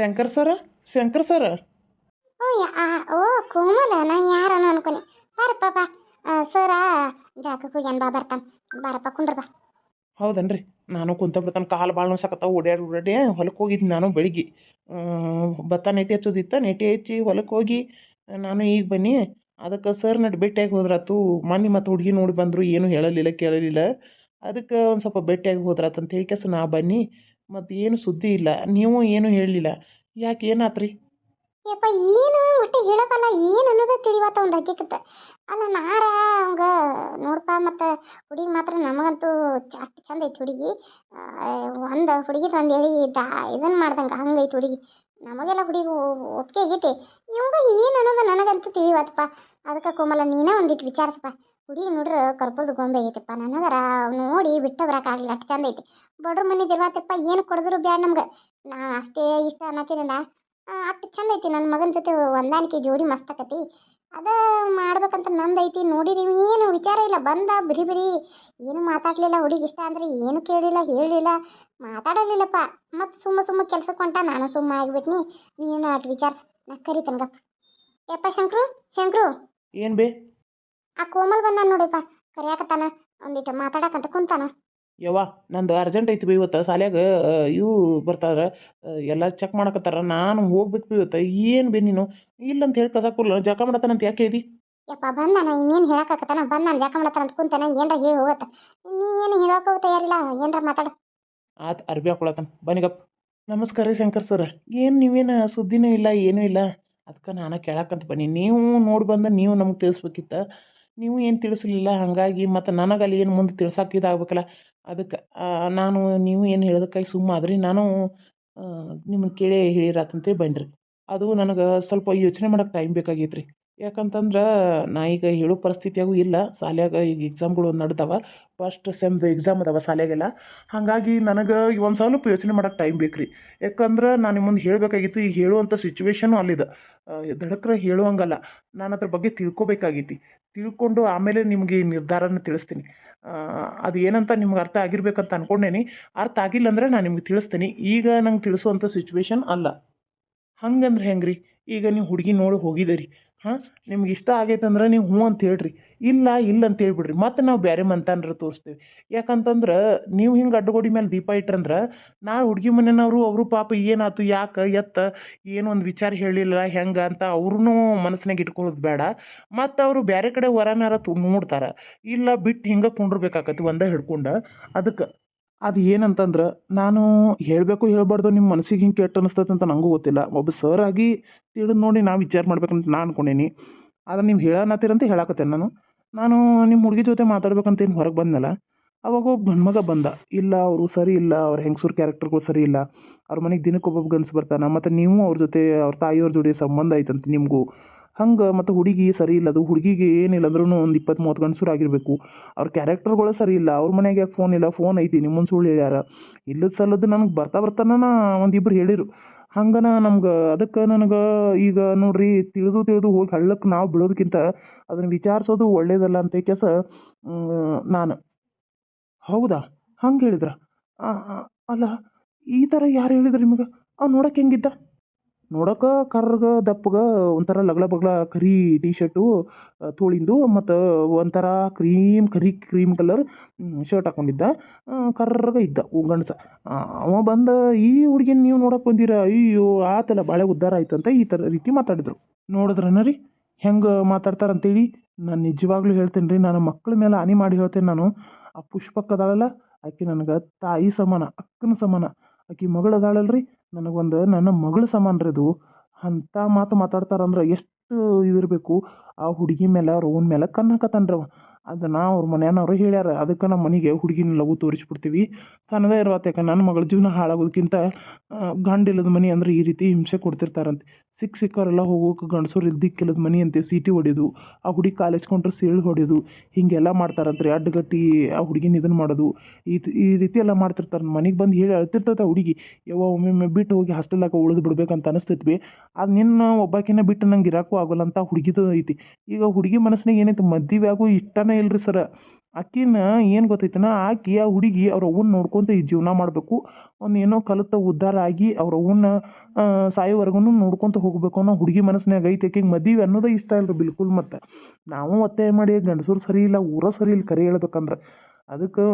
ಶಂಕರ್ ಸರ ಶಂಕರ್ ಸರ ಓ ಯಾ- ಆ, ಓ ಕೋಮಲ ನಾ ಅನ್ಕೊನಿ ಬಾರಪ್ಪ ಬಾ. ಆ, ಸರ ಜಾಗಕ್ಕೆ ಹೋಗ್ಯಾನ ಬಾ ಬರ್ತಾನ. ಬಾರಪ್ಪ ಕುಂಡ್ರ ಬಾ. ಹೌದನ್ರಿ ನಾನು ಕುಂತ ಬಿಡ್ತಾನೆ ಕಾಲು ಭಾಳ ನೋಸಕತ್ತಾವ ಓಡಾಡಿ ಓಡಾಡಿ ಹೊಲಕ್ಕೆ ಹೋಗಿದ್ದು ನಾನು ಬೆಳಿಗ್ಗೆ. ಭತ್ತ ನೆಟ್ಟಿ ಹಚ್ಚೋದಿತ್ತ ನೆಟ್ಟಿ ಹಚ್ಚಿ ಹೊಲಕ್ಕೆ ಹೋಗಿ ನಾನು ಈಗ ಬನ್ನಿ. ಅದಕ್ಕೆ ಸರ್ ನಡ್ ಭೇಟಿಯಾಗಿ ಹೋದ್ರಾತು ಮೊನ್ನೆ ಮತ್ತು ಹುಡುಗಿ ನೋಡಿ ಬಂದರು ಏನು ಹೇಳಲಿಲ್ಲ ಕೇಳಲಿಲ್ಲ. ಅದಕ್ಕೆ ಒಂದು ಸ್ವಲ್ಪ ಭೇಟಿಯಾಗಿ ಹೋದ್ರಾತು ಅಂತ ಹೇಳಿ ಕೆಸ ನಾ ಬನ್ನಿ. ಮತ್ತು ಏನು ಸುದ್ದಿ ಇಲ್ಲ. ನೀವು ಏನು ಹೇಳಲಿಲ್ಲ. ಯಾಕೆ ಏನಾತ್ರಿ? ಯಪ್ಪ, ಏನು ಒಟ್ಟು ಹೇಳಕ್ಕಲ್ಲ ಏನು ಅನ್ನೋದು ತಿಳಿವತ್ತ ಒಂದು ಹಕ್ಕಿಕತ್ತ ಅಲ್ಲ, ನಾರ ಅವಂಗ ನೋಡಪ್ಪ ಮತ್ತು ಹುಡುಗಿ ಮಾತ್ರ ನಮಗಂತೂ ಚಾಟ್ ಚಂದ ಐತಿ ಹುಡುಗಿ. ಒಂದು ಹುಡುಗಿದು ಒಂದು ಹೇಳಿ ದಾ ಇದನ್ನು ಮಾಡ್ದಂಗೆ, ಹಂಗೈತಿ ಹುಡುಗಿ. ನಮಗೆಲ್ಲ ಹುಡುಗಿ ಒಪ್ಪಿಗೆ ಆಗೈತಿ. ಇವಂಗ ಏನು ಅನ್ನೋದು ನನಗಂತೂ ತಿಳಿವತ್ತಪ್ಪ. ಅದಕ್ಕೆ ಕೋಮಲ, ನೀನೇ ಒಂದಿಟ್ಟು ವಿಚಾರಿಸಪ್ಪ. ಹುಡುಗಿ ನೋಡ್ರೆ ಕರ್ಪೂರದ ಗೊಂಬೆ ಐತಪ್ಪ ನನಗರ ನೋಡಿ ಬಿಟ್ಟು ಬರೋಕ್ಕಾಗಲಿಲ್ಲ ಅಷ್ಟು ಚಂದ ಐತಿ. ಬಡ್ರ ಮನೆ ದಿರ್ವಾತಪ್ಪ ಏನು ಕೊಡಿದ್ರು ಬ್ಯಾಡ ನಮ್ಗೆ. ನಾ ಅಷ್ಟೇ ಇಷ್ಟ ಅನ್ನತ್ತೀನಲ್ಲ ಅಷ್ಟು ಚಂದ ಐತಿ. ನನ್ನ ಮಗನ ಜೊತೆ ಹೊಂದಾಣಿಕೆ ಜೋಡಿ ಮಸ್ತ್ ಅದ ಮಾಡ್ಬೇಕಂತ ನಂದೈತಿ. ನೋಡಿರಿ ಏನು ವಿಚಾರ ಇಲ್ಲ. ಬಂದ ಬಿರಿ ಬಿರಿ. ಏನು ಮಾತಾಡಲಿಲ್ಲ ಹುಡುಗಿ ಇಷ್ಟ ಅಂದ್ರೆ ಏನು ಕೇಳಿಲ್ಲ ಹೇಳಿಲ್ಲ. ಮಾತಾಡಲಿಲ್ಲಪ್ಪ. ಮತ್ತು ಸುಮ್ಮ ಸುಮ್ಮ ಕೆಲ್ಸಕ್ಕೆ ಹೊಂಟ. ನಾನು ಸುಮ್ಮ ಆಗಿಬಿಟ್ನಿ. ನೀನು ಅಟ್ ವಿಚಾರಿಸ್? ನಾ ಕರಿತನಗಪ್ಪ ಯಪ್ಪ ಶಂಕ್ರು ಶಂಕ್ರು. ಏನು ಬೇ? ಆ ಕೋಮಲ್ ಬಂದಾನ ನೋಡಿಪ್ಪ. ಕರಿಯಾಕತ್ತಾನ. ಒಂದಿಟ್ಟು ಮಾತಾಡಕಂತ ಕುಂತಾನ. ಯವ್ವ ನಂದು ಅರ್ಜೆಂಟ್ ಐತಿ ಬಿ ಇವತ್ತು ಸಾಲ್ಯಾಗ ಇವು ಬರ್ತಾರೆ ಎಲ್ಲ ಚೆಕ್ ಮಾಡಕತ್ತಾರ ನಾನು ಹೋಗ್ಬೇಕು ಬಿ ಇವತ್ತು ಏನು ಬಿ ನೀನು? ಇಲ್ಲ ಅಂತ ಹೇಳಿ ಕಸಾಕುಲ್ಲ ಜಳಕ ಮಾಡತ್ತಾನಂತ ಯಾಕೆ ಹೇಳಿದಿ? ಯಪ್ಪ ಬಂದಾನ ಇನ್ನೇನು ಹೇಳಕ್ಕಾಗತ್ತಾನ ಬಂದ ನಾನು ಜಾಕ ಮಾಡತ್ತಾನ ಅಂತ ಕುಂತಾನ ಏನ್ರ ಹೇಳಿ ಹೋಗತ್ತ. ನೀ ಏನು ಹೇಳೋಕೆ ತಯಾರಿಲ್ಲ ಏನ್ರ ಮಾತಾಡು. ಆತು ಅರ್ಬಿ ಹಾಕೊಳತ್ತಾನ ಬನ್ನಿಗಪ್ಪ ನಮಸ್ಕಾರ ರೀ ಶಂಕರ್ ಸರ್ ಏನು ನೀವೇನು ಸುದ್ದಿನೂ ಇಲ್ಲ ಏನೂ ಇಲ್ಲ? ಅದಕ್ಕೆ ನಾನು ಕೇಳಕ್ಕಂತ ಬನ್ನಿ ನೀವು ನೋಡಿ ಬಂದ ನೀವು ನಮ್ಗೆ ತಿಳಿಸ್ಬೇಕಿತ್ತ. ನೀವು ಏನು ತಿಳಿಸ್ಲಿಲ್ಲ ಹಾಗಾಗಿ ಮತ್ತು ನನಗೆ ಅಲ್ಲಿ ಏನು ಮುಂದೆ ತಿಳ್ಸಕ್ಕೆ ಇದಾಗಬೇಕಲ್ಲ ಅದಕ್ಕೆ ನಾನು ನೀವು ಏನು ಹೇಳೋದಕ್ಕಾಗಿ ಸುಮ್ಮ ಆದ್ರಿ. ನಾನು ನಿಮ್ಮನ್ನು ಕೇಳಿ ಹೇಳಿರಾತಂತೇಳಿ ರೀ ಅದು ನನಗೆ ಸ್ವಲ್ಪ ಯೋಚನೆ ಮಾಡೋಕೆ ಟೈಮ್ ಬೇಕಾಗೈತೆ ರೀ ಯಾಕಂತಂದ್ರೆ, ನಾ ಈಗ ಹೇಳೋ ಪರಿಸ್ಥಿತಿಯಾಗೂ ಇಲ್ಲ. ಶಾಲ್ಯಾಗ ಈಗ ಎಕ್ಸಾಮ್ಗಳು ನಡ್ದಾವ. ಫಸ್ಟ್ ಸೆಮ್ದು ಎಕ್ಸಾಮ್ ಅದಾವ ಶಾಲ್ಯಾಗೆಲ್ಲ. ಹಾಗಾಗಿ ನನಗೆ ಒಂದು ಸ್ವಲ್ಪ ಯೋಚನೆ ಮಾಡೋಕೆ ಟೈಮ್ ಬೇಕು ರೀ ಯಾಕಂದ್ರೆ ನಾನು ನಿಮ್ಮ ಮುಂದೆ ಹೇಳಬೇಕಾಗಿತ್ತು. ಈಗ ಹೇಳುವಂಥ ಸಿಚುವೇಶನು ಅಲ್ಲಿದೆ. ದಡಕ್ರೆ ಹೇಳುವಂಗಲ್ಲ. ನಾನು ಅದ್ರ ಬಗ್ಗೆ ತಿಳ್ಕೊಬೇಕಾಗೈತಿ. ತಿಳ್ಕೊಂಡು ಆಮೇಲೆ ನಿಮಗೆ ಈ ನಿರ್ಧಾರನ ತಿಳಿಸ್ತೀನಿ. ಅದು ಏನಂತ ನಿಮ್ಗೆ ಅರ್ಥ ಆಗಿರ್ಬೇಕಂತ ಅನ್ಕೊಂಡೇನಿ. ಅರ್ಥ ಆಗಿಲ್ಲ ಅಂದರೆ ನಾನು ನಿಮ್ಗೆ ತಿಳಿಸ್ತೀನಿ. ಈಗ ನಂಗೆ ತಿಳಿಸುವಂಥ ಸಿಚುವೇಶನ್ ಅಲ್ಲ. ಹಂಗಂದ್ರೆ ಹೆಂಗೆ ರೀ ಈಗ ನೀವು ಹುಡುಗಿ ನೋಡಿ ಹೋಗಿದ್ದೀರಿ ಹಾಂ? ನಿಮ್ಗೆ ಇಷ್ಟ ಆಗೈತೆ ಅಂದ್ರೆ ನೀವು ಹ್ಞೂ ಅಂತ ಹೇಳ್ರಿ. ಇಲ್ಲ ಇಲ್ಲ ಅಂತ ಹೇಳ್ಬಿಡ್ರಿ. ಮತ್ತೆ ನಾವು ಬೇರೆ ಮಂತಾನ್ರ ತೋರಿಸ್ತೀವಿ. ಯಾಕಂತಂದ್ರೆ ನೀವು ಹಿಂಗೆ ಅಡ್ಡಗೋಡಿ ಮೇಲೆ ದೀಪ ಇಟ್ರಂದ್ರೆ ನಾಳೆ ಹುಡುಗಿ ಮನೆಯವರು ಅವರು ಪಾಪ ಏನಾಯ್ತು, ಯಾಕೆ, ಎತ್ತ, ಏನೋ ಒಂದು ವಿಚಾರ ಹೇಳಿಲ್ಲ, ಹೆಂಗೆ ಅಂತ ಅವ್ರೂ ಮನಸ್ಸಿನಾಗ ಇಟ್ಕೊಳ್ಳೋದು ಬೇಡ. ಮತ್ತು ಅವರು ಬೇರೆ ಕಡೆ ವರನಾರ ತು ನೋಡ್ತಾರೆ. ಇಲ್ಲ, ಬಿಟ್ಟು ಹಿಂಗೆ ಕುಂಡ್ರಬೇಕಾಕತಿ ಒಂದೇ ಹಿಡ್ಕೊಂಡು. ಅದಕ್ಕೆ ಅದು ಏನಂತಂದ್ರೆ, ನಾನು ಹೇಳಬೇಕು ಹೇಳ್ಬಾರ್ದು ನಿಮ್ಮ ಮನಸ್ಸಿಗೆ ಹಿಂಗೆ ಕೆಟ್ಟ ಅನಿಸ್ತೈತೆ ಅಂತ ನನಗೂ ಗೊತ್ತಿಲ್ಲ. ಒಬ್ಬ ಸರ್ ಆಗಿ ತಿಳಿದು ನೋಡಿ ನಾವು ವಿಚಾರ ಮಾಡ್ಬೇಕಂತ ನಾನು ಅನ್ಕೊಂಡೀನಿ. ಆದ್ರೆ ನೀವು ಹೇಳನತ್ತೀರಂತ ಹೇಳಾಕತ್ತೇನೆ ನಾನು. ನಾನು ನಿಮ್ಮ ಹುಡುಗಿ ಜೊತೆ ಮಾತಾಡ್ಬೇಕಂತ ಏನು ಹೊರಗೆ ಬಂದನಲ್ಲ, ಅವಾಗ ಒಬ್ಬ ಗಂಡ್ಮಗ ಬಂದ. ಇಲ್ಲ, ಅವರು ಸರಿ ಇಲ್ಲ, ಅವ್ರ ಹೆಂಗಸೂರು ಕ್ಯಾರೆಕ್ಟರ್ಗಳು ಸರಿ ಇಲ್ಲ. ಅವ್ರ ಮನೆಗೆ ದಿನಕ್ಕೆ ಒಬ್ಬೊಬ್ಬ ಗಂಡ್ಸು ಬರ್ತಾನೆ, ಮತ್ತು ನೀವು ಅವ್ರ ಜೊತೆ, ಅವ್ರ ತಾಯಿಯವ್ರ ಜೋಡಿ ಸಂಬಂಧ ಐತಂತ ನಿಮಗೂ. ಹಂಗೆ ಮತ್ತು ಹುಡುಗಿ ಸರಿ ಇಲ್ಲ, ಅದು ಹುಡುಗಿಗೆ ಏನಿಲ್ಲ ಅಂದ್ರೂ ಒಂದು ಇಪ್ಪತ್ತು ಮೂವತ್ತು ಗಂಡಸರು ಆಗಿರಬೇಕು. ಅವ್ರ ಕ್ಯಾರೆಕ್ಟರ್ಗಳು ಸರಿ ಇಲ್ಲ, ಅವ್ರ ಮನೆಗೆ ಯಾಕೆ ಫೋನ್ ಇಲ್ಲ? ಫೋನ್ ಐತಿ ನಿಮ್ಮನ್ನು ಸುಳ್ಳು ಹೇಳ್ಯಾರ. ಇಲ್ಲದ ಸಲ್ಲದು ನನಗೆ ಬರ್ತಾ ಬರ್ತಾನ ಒಂದಿಬ್ರು ಹೇಳಿರು. ಹಂಗನ ನಮ್ಗೆ, ಅದಕ್ಕೆ ನನಗೆ ಈಗ ನೋಡ್ರಿ ತಿಳಿದು ತಿಳಿದು ಹೋಗಿ ಹಳ್ಳಕ್ಕೆ ನಾವು ಬಿಡೋದಕ್ಕಿಂತ ಅದನ್ನು ವಿಚಾರಿಸೋದು ಒಳ್ಳೇದಲ್ಲ ಅಂತ ಕೆಸ ನಾನು. ಹೌದಾ? ಹಂಗೆ ಹೇಳಿದ್ರ? ಅಲ್ಲ, ಈ ಥರ ಯಾರು ಹೇಳಿದ್ರು ನಿಮಗೆ? ಅವ್ನು ನೋಡಕ್ಕೆ ಹೆಂಗಿದ್ದ? ನೋಡಕ್ಕೆ ಕರ್ರಗ ದಪ್ಪಗ ಒಂಥರ ಲಗ್ಲ ಬಗ್ಲ ಕರಿ ಟೀ ಶರ್ಟು ತೋಳಿಂದು ಮತ್ತು ಒಂಥರ ಕ್ರೀಮ್ ಕರಿ ಕ್ರೀಮ್ ಕಲರ್ ಶರ್ಟ್ ಹಾಕೊಂಡಿದ್ದ. ಕರ್ರಗ ಇದ್ದ ಗಂಡಸ. ಅವ ಬಂದ ಈ ಹುಡುಗಿನ ನೀವು ನೋಡಕ್ಕೆ ಬಂದಿರ? ಅಯ್ಯೋ ಆತಲ್ಲ ಭಾಳ ಉದ್ಧಾರ ಆಯ್ತು ಅಂತ ಈ ಥರ ರೀತಿ ಮಾತಾಡಿದ್ರು. ನೋಡಿದ್ರನ ರೀ? ಹೆಂಗೆ ಮಾತಾಡ್ತಾರಂತೇಳಿ? ನಾನು ನಿಜವಾಗ್ಲೂ ಹೇಳ್ತೇನೆ ರೀ ನಾನು ಮಕ್ಕಳ ಮೇಲೆ ಹಾನಿ ಮಾಡಿ ಹೇಳ್ತೇನೆ ನಾನು. ಆ ಪುಷ್ಪಕ್ಕದಾಳಲ್ಲ ಆಕೆ ನನಗೆ ತಾಯಿ ಸಮಾನ, ಅಕ್ಕನ ಸಮಾನ. ಆಕೆ ಮಗಳು ಅದಾಳಲ್ರಿ? ನನಗೊಂದು ನನ್ನ ಮಗಳ ಸಮಾನ ರೀ ಅದು ಅಂಥ ಮಾತು ಮಾತಾಡ್ತಾರಂದ್ರೆ ಎಷ್ಟು ಇದಿರಬೇಕು. ಆ ಹುಡುಗಿ ಮೇಲೆ ಅವ್ರ ಓನ್ ಮೇಲೆ ಅವ. ಅದನ್ನ ಅವ್ರ ಮನ್ಯಾನವರು ಹೇಳ್ಯಾರ, ಅದಕ್ಕೆ ನಮ್ಮ ಮನೆಗೆ ಹುಡುಗಿನ ಲಘು ತೋರಿಸ್ಬಿಡ್ತೀವಿ. ತನ್ನದೇ ಇರುವತ್ತೆ ಯಾಕೆ ನನ್ನ ಮಗಳ ಜೀವನ ಹಾಳಾಗೋದಕ್ಕಿಂತ ಗಂಡಿಲ್ಲದ ಮನೆ ಅಂದ್ರೆ ಈ ರೀತಿ ಹಿಂಸೆ ಕೊಡ್ತಿರ್ತಾರಂತೆ. ಸಿಕ್ಕ ಸಿಕ್ಕವರೆಲ್ಲ ಹೋಗೋಕೆ ಗಂಡಸರು ಇಲ್ದಿಕ್ಕಿಲ್ಲದ ಮನೆ ಅಂತೆ ಸೀಟಿ ಹೊಡೆಯೋದು, ಆ ಹುಡುಗಿ ಕಾಲೇಜ್ ಕೊಂಡ್ರೆ ಸೀಳು ಹೊಡೆಯೋದು, ಹೀಗೆಲ್ಲ ಮಾಡ್ತಾರಂತ್ರಿ ಅಡ್ಡಗಟ್ಟಿ ಆ ಹುಡುಗಿನ ಇದನ್ನು ಮಾಡೋದು. ಈ ಈ ರೀತಿ ಎಲ್ಲ ಮಾಡ್ತಿರ್ತಾರೆ. ಮನೆಗೆ ಬಂದು ಹೇಳಿ ಅಳ್ತಿರ್ತೈತೆ ಹುಡುಗಿ. ಯಾವ ಒಮ್ಮೊಮ್ಮೆ ಬಿಟ್ಟು ಹೋಗಿ ಹಾಸ್ಟೆಲ್ದಾಗ ಉಳಿದು ಬಿಡ್ಬೇಕಂತ ಅನಿಸ್ತೈತಿ ಅದು ನಿನ್ನ ಒಬ್ಬಾಕಿನ ಬಿಟ್ಟು ನಂಗೆ ಇರಕ್ಕೂ ಆಗೋಲ್ಲ ಅಂತ ಹುಡುಗಿದು ಐತಿ. ಈಗ ಹುಡುಗಿ ಮನಸ್ಸಿನಾಗ ಏನೈತೆ? ಮದುವೆ ಆಗೋ ಇಷ್ಟನೇ ಇಲ್ರಿ ಸರ. ಆಕಿನ ಏನು ಗೊತ್ತೈತನ? ಆಕಿ ಆ ಹುಡುಗಿ ಅವ್ರ ಅವ್ವನ್ನ ನೋಡ್ಕೊಂತ ಈ ಜೀವನ ಮಾಡಬೇಕು. ಒಂದು ಏನೋ ಕಲಿತ ಉದ್ಧಾರ ಆಗಿ ಅವ್ರ ಅವ್ವನ್ನ ಸಾಯೋವರೆಗೂ ನೋಡ್ಕೊಂತ ಹೋಗಬೇಕು ಅನ್ನೋ ಹುಡುಗಿ ಮನಸ್ಸಿನಾಗ ಐತೆ. ಆಕಿಗೆ ಮದುವೆ ಅನ್ನೋದೇ ಇಷ್ಟ ಇಲ್ಲ ಬಿಲ್ಕುಲ್ ಮತ್ತು. ನಾವು ಒತ್ತಾಯ ಮಾಡಿ ಗಂಡಸರು ಸರಿ ಇಲ್ಲ, ಊರ ಸರಿ ಇಲ್ಲ ಕರೆ ಹೇಳ್ಬೇಕಂದ್ರೆ. ಅದಕ್ಕೆ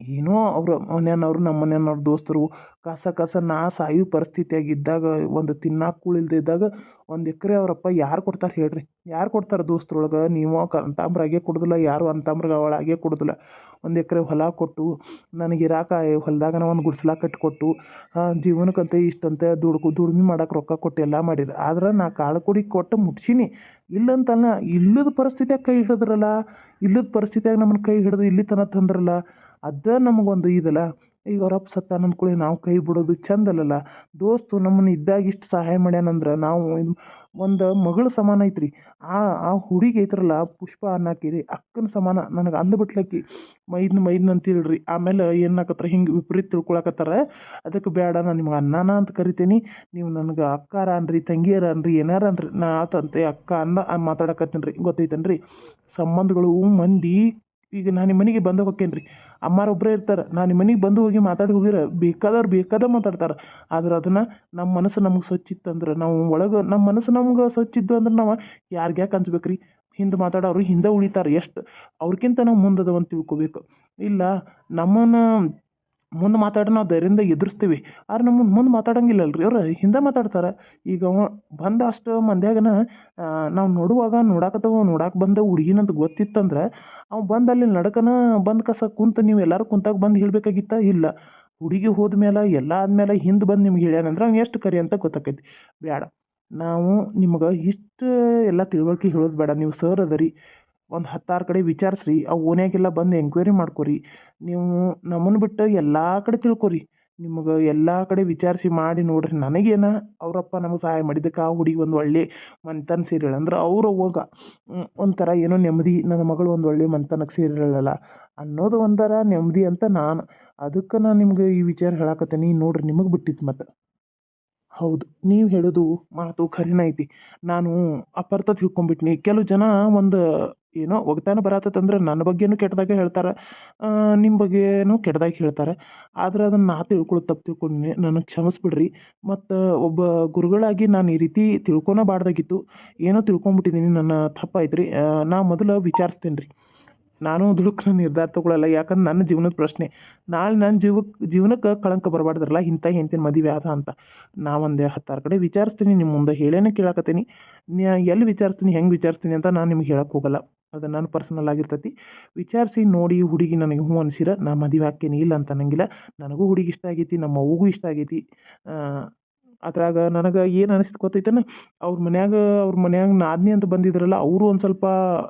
ಏನೋ ಅವ್ರ ಮನೆಯವ್ರು ನಮ್ಮ ಮನೆಯವ್ರ ದೋಸ್ತರು, ಕಸ ಕಸ ನಾ ಸಾಯೋ ಪರಿಸ್ಥಿತಿಯಾಗಿದ್ದಾಗ ಒಂದು ತಿನ್ನಾಕ ಕೂಳಿಲ್ದೆ ಇದ್ದಾಗ, ಒಂದು ಎಕರೆ ಅವರಪ್ಪ ಯಾರು ಕೊಡ್ತಾರೆ ಹೇಳ್ರಿ. ಯಾರು ಕೊಡ್ತಾರೆ ದೋಸ್ತ್ರೊಳಗೆ? ನೀವು ಅಂತಂಬ್ರಾಗೆ ಕೊಡೋದಿಲ್ಲ, ಯಾರು ಅಂತಂಬ್ರಿಗೆ ಅವಳಾಗೆ ಕೊಡೋದಿಲ್ಲ. ಒಂದು ಎಕರೆ ಹೊಲ ಕೊಟ್ಟು, ನನಗೆ ಇರಾಕ ಹೊಲದಾಗನ ಒಂದು ಗುಡ್ಸ್ಲ ಕಟ್ಟಿಕೊಟ್ಟು ಜೀವನಕ್ಕಂತ ಇಷ್ಟಂತೆ ದುಡ್ಕು, ದುಡಿಮೆ ಮಾಡಕ್ಕೆ ರೊಕ್ಕ ಕೊಟ್ಟು ಎಲ್ಲ ಮಾಡಿದ್ರು ಆದ್ರೆ ನಾ ಕಾಳು ಕುಡಿ ಕೊಟ್ಟು ಮುಟ್ಸೀನಿ. ಇಲ್ಲಂತಲ್ಲ, ಇಲ್ಲದ ಪರಿಸ್ಥಿತಿಯಾಗ ಕೈ ಹಿಡಿದ್ರಲ್ಲ? ಇಲ್ಲದ ಪರಿಸ್ಥಿತಿಯಾಗ ನಮ್ಮನ್ನು ಕೈ ಹಿಡಿದು ಇಲ್ಲಿ ತನಕ ತಂದ್ರಲ್ಲ? ಅದ ನಮಗೊಂದು ಇದಲ್ಲ. ಈಗ ಅವ್ರಪ್ಪ ಸತ್ತ ಕೂಡಲೇ ನಾವು ಕೈ ಬಿಡೋದು ಚಂದ ಅಲ್ಲಲ್ಲ ದೋಸ್ತು ನಮ್ಮನ್ನು ಇದ್ದಾಗ ಇಷ್ಟು ಸಹಾಯ ಮಾಡ್ಯಾನಂದ್ರೆ ನಾವು ಒಂದು ಮಗಳ ಸಮಾನ ಐತ್ರಿ. ಆ ಆ ಹುಡುಗಿ ಐತ್ರಲ್ಲ, ಪುಷ್ಪ ಅನ್ನಾಕಿರಿ ಅಕ್ಕನ ಸಮಾನ ನನಗೆ ಅಂದ್ಬಿಟ್ಲಕ್ಕಿ ಮೈದ್ನ ಮೈದ್ನ ಅಂತ ಹೇಳ್ರಿ ಆಮೇಲೆ ಏನಾಕತ್ರ ಹಿಂಗೆ ವಿಪರೀತ ತಿಳ್ಕೊಳಕತ್ತಾರ. ಅದಕ್ಕೆ ಬೇಡ ನಾನು ನಿಮ್ಗೆ ಅಣ್ಣನ ಅಂತ ಕರಿತೀನಿ. ನೀವು ನನಗೆ ಅಕ್ಕಾರ ಅನ್ರಿ, ತಂಗಿಯರ ಅನ್ರಿ, ಏನಾರ ಅನ್ರಿ, ನಾ ಆತಂತೆ ಅಕ್ಕ ಅನ್ನ ಮಾತಾಡಕತ್ತೀನಿ ರೀ ಗೊತ್ತೈತೇನು ಸಂಬಂಧಗಳು ಮಂದಿ ಈಗ ನಾನು ನಿಮ್ಮ ಮನೆಗೆ ಬಂದು ಹೋಕ್ಕೇನ್ರಿ? ರೀ ಅಮ್ಮಾರು ಒಬ್ಬರೇ ಇರ್ತಾರೆ. ನಾನು ನಿಮ್ಮ ಮನೆಗೆ ಬಂದು ಹೋಗಿ ಮಾತಾಡಿ ಹೋಗಿರ. ಬೇಕಾದವ್ರು ಬೇಕಾದ ಮಾತಾಡ್ತಾರೆ. ಆದ್ರೆ ಅದನ್ನು ನಮ್ಮ ಮನಸ್ಸು ನಮ್ಗೆ ಸ್ವಚ್ಛ ಇತ್ತಂದ್ರೆ ನಾವು ಒಳಗೆ ನಮ್ಮ ಮನಸ್ಸು ನಮ್ಗೆ ಸ್ವಚ್ಛ ಇದ್ದು ಅಂದ್ರೆ ನಾವು ಯಾರಿಗೆ ಯಾಕೆ ಅನ್ಸ್ಬೇಕು ರೀ ಹಿಂದೆ ಮಾತಾಡೋರು ಹಿಂದೆ ಉಳಿತಾರೆ ಎಷ್ಟು? ಅವ್ರಿಗಿಂತ ನಾವು ಮುಂದದವಂತ ತಿಳ್ಕೊಬೇಕು. ಇಲ್ಲ, ನಮ್ಮನ್ನು ಮುಂದೆ ಮಾತಾಡಿ ನಾವು ಧೈರ್ಯದಿಂದ ಎದುರಿಸ್ತೀವಿ. ಆದ್ರೆ ನಮ್ಮ ಮುಂದೆ ಮಾತಾಡೋಂಗಿಲ್ಲ ಅಲ್ರಿ ಅವ್ರು, ಹಿಂದೆ ಮಾತಾಡ್ತಾರೆ. ಈಗ ಅವ ಬಂದ ಅಷ್ಟು ಮಂದ್ಯಾಗನ ನಾವು ನೋಡುವಾಗ ನೋಡಾಕತ್ತವ, ನೋಡಾಕ ಬಂದ ಹುಡುಗಿನಂತ ಗೊತ್ತಿತ್ತಂದ್ರೆ, ಅವ ಬಂದು ಅಲ್ಲಿ ನಡಕನ ಬಂದು ಕಸ ಕುಂತ ನೀವು ಎಲ್ಲರೂ ಕುಂತಾಗ ಬಂದು ಹೇಳಬೇಕಾಗಿತ್ತ? ಇಲ್ಲ. ಹುಡುಗಿ ಹೋದ್ಮೇಲೆ ಎಲ್ಲ ಆದ್ಮೇಲೆ ಹಿಂದೆ ಬಂದು ನಿಮ್ಗೆ ಹೇಳ್ಯಾನಂದ್ರೆ ಅವ್ನು ಎಷ್ಟು ಕರಿ ಅಂತ ಗೊತ್ತಾಕೈತಿ. ಬೇಡ ನಾವು ನಿಮಗೆ ಇಷ್ಟು ಎಲ್ಲ ತಿಳುವಳಿಕೆ ಹೇಳೋದು ಬೇಡ. ನೀವು ಸರ್ ಅದರಿ ಒಂದು ಹತ್ತಾರು ಕಡೆ ವಿಚಾರಿಸ್ರಿ ಆ ಓನ್ಯಾಗೆಲ್ಲ ಬಂದು ಎಂಕ್ವೈರಿ ಮಾಡ್ಕೊರಿ. ನೀವು ನಮ್ಮನ್ನು ಬಿಟ್ಟು ಎಲ್ಲ ಕಡೆ ತಿಳ್ಕೊರಿ. ನಿಮ್ಗೆ ಎಲ್ಲ ಕಡೆ ವಿಚಾರಿಸಿ ಮಾಡಿ ನೋಡ್ರಿ, ನನಗೇನು ಅವರಪ್ಪ ನಮಗೆ ಸಹಾಯ ಮಾಡಿದ್ದಕ್ಕೆ ಆ ಹುಡುಗಿ ಒಂದು ಒಳ್ಳೆ ಮನೆತನ ಸೇರಿಳ ಅಂದ್ರೆ ಅವರು ಹೋಗ ಒಂಥರ ಏನೋ ನೆಮ್ಮದಿ, ನನ್ನ ಮಗಳು ಒಂದು ಒಳ್ಳೆ ಮನೆತನಕ್ಕೆ ಸೇರಿರಲ್ಲ ಅನ್ನೋದು ಒಂಥರ ನೆಮ್ಮದಿ ಅಂತ ನಾನು, ಅದಕ್ಕೆ ನಾನು ನಿಮ್ಗೆ ಈ ವಿಚಾರ ಹೇಳಕತ್ತೀನಿ. ನೋಡ್ರಿ, ನಿಮಗೆ ಬಿಟ್ಟಿದ್ದು ಮತ್ತು ಹೌದು, ನೀವು ಹೇಳೋದು ಮಾತು ಖರೀನ ಐತಿ. ನಾನು ಅಪಾರ್ಥ ತಿಳ್ಕೊಂಬಿಟ್ನಿ. ಕೆಲವು ಜನ ಒಂದು ಏನೋ ಒಗ್ತಾನ ಬರತ್ತಂದ್ರೆ ನನ್ನ ಬಗ್ಗೆನೂ ಕೆಟ್ಟದಾಗೆ ಹೇಳ್ತಾರೆ ನಿಮ್ಮ ಬಗ್ಗೆನೂ ಕೆಟ್ಟದಾಗಿ ಹೇಳ್ತಾರೆ. ಆದ್ರೆ ಅದನ್ನು ನಾ ತಿಳ್ಕೊಳ್ಳೋದು ತಪ್ಪು ತಿಳ್ಕೊಂಡಿ ನನಗೆ ಕ್ಷಮಿಸ್ಬಿಡ್ರಿ. ಮತ್ತು ಒಬ್ಬ ಗುರುಗಳಾಗಿ ನಾನು ಈ ರೀತಿ ತಿಳ್ಕೊಳಬಾರ್ದಾಗಿತ್ತು ಏನೋ ತಿಳ್ಕೊಂಬಿಟ್ಟಿದ್ದೀನಿ ನನ್ನ ತಪ್ಪಾಯ್ತು ರೀ ನಾ ಮೊದಲು ವಿಚಾರಿಸ್ತೇನೆ ರೀ ನಾನು ದುಡುಕ್ನ ನಿರ್ಧಾರ ತಗೊಳ್ಳಲ್ಲ ಯಾಕಂದ್ರೆ ನನ್ನ ಜೀವನದ ಪ್ರಶ್ನೆ. ನಾಳೆ ನನ್ನ ಜೀವಕ್ಕೆ ಜೀವನಕ್ಕೆ ಕಳಂಕ ಬರಬಾರ್ದಲ್ಲ ಇಂಥ ಹೆಂಡ್ತಿನ ಮದುವೆ ಆದ ಅಂತ. ನಾ ಒಂದು ಹತ್ತಾರು ಕಡೆ ವಿಚಾರಿಸ್ತೀನಿ ನಿಮ್ಮ ಮುಂದೆ ಹೇಳೇನೆ ಕೇಳಾಕತ್ತೀನಿ. ಎಲ್ಲಿ ವಿಚಾರಿಸ್ತೀನಿ, ಹೆಂಗೆ ವಿಚಾರಿಸ್ತೀನಿ ಅಂತ ನಾನು ನಿಮ್ಗೆ ಹೇಳಕ್ಕೆ ಹೋಗಲ್ಲ. ಅದು ನನ್ನ ಪರ್ಸನಲ್ ಆಗಿರ್ತೈತಿ. ವಿಚಾರಿಸಿ ನೋಡಿ ಹುಡುಗಿ ನನಗೆ ಹ್ಞೂ ಅನಿಸಿರ, ನಾ ಮದುವೆ ಆಕ್ಕೇನಿ ಇಲ್ಲ ಅಂತ ಅನ್ನಂಗಿಲ್ಲ. ನನಗೂ ಹುಡುಗಿ ಇಷ್ಟ ಆಗೈತಿ ನಮ್ಮ ಅವ್ವಗೂ ಇಷ್ಟ ಆಗೈತಿ. ಅದ್ರಾಗ ನನಗೆ ಏನು ಅನಿಸ್ತು ಗೊತ್ತೈತೇನ? ಅವ್ರ ಮನ್ಯಾಗ ಅವ್ರ ಮನ್ಯಾಗ ನಾದ್ನಿ ಅಂತ ಬಂದಿದ್ರಲ್ಲ, ಅವರು ಒಂದು ಸ್ವಲ್ಪ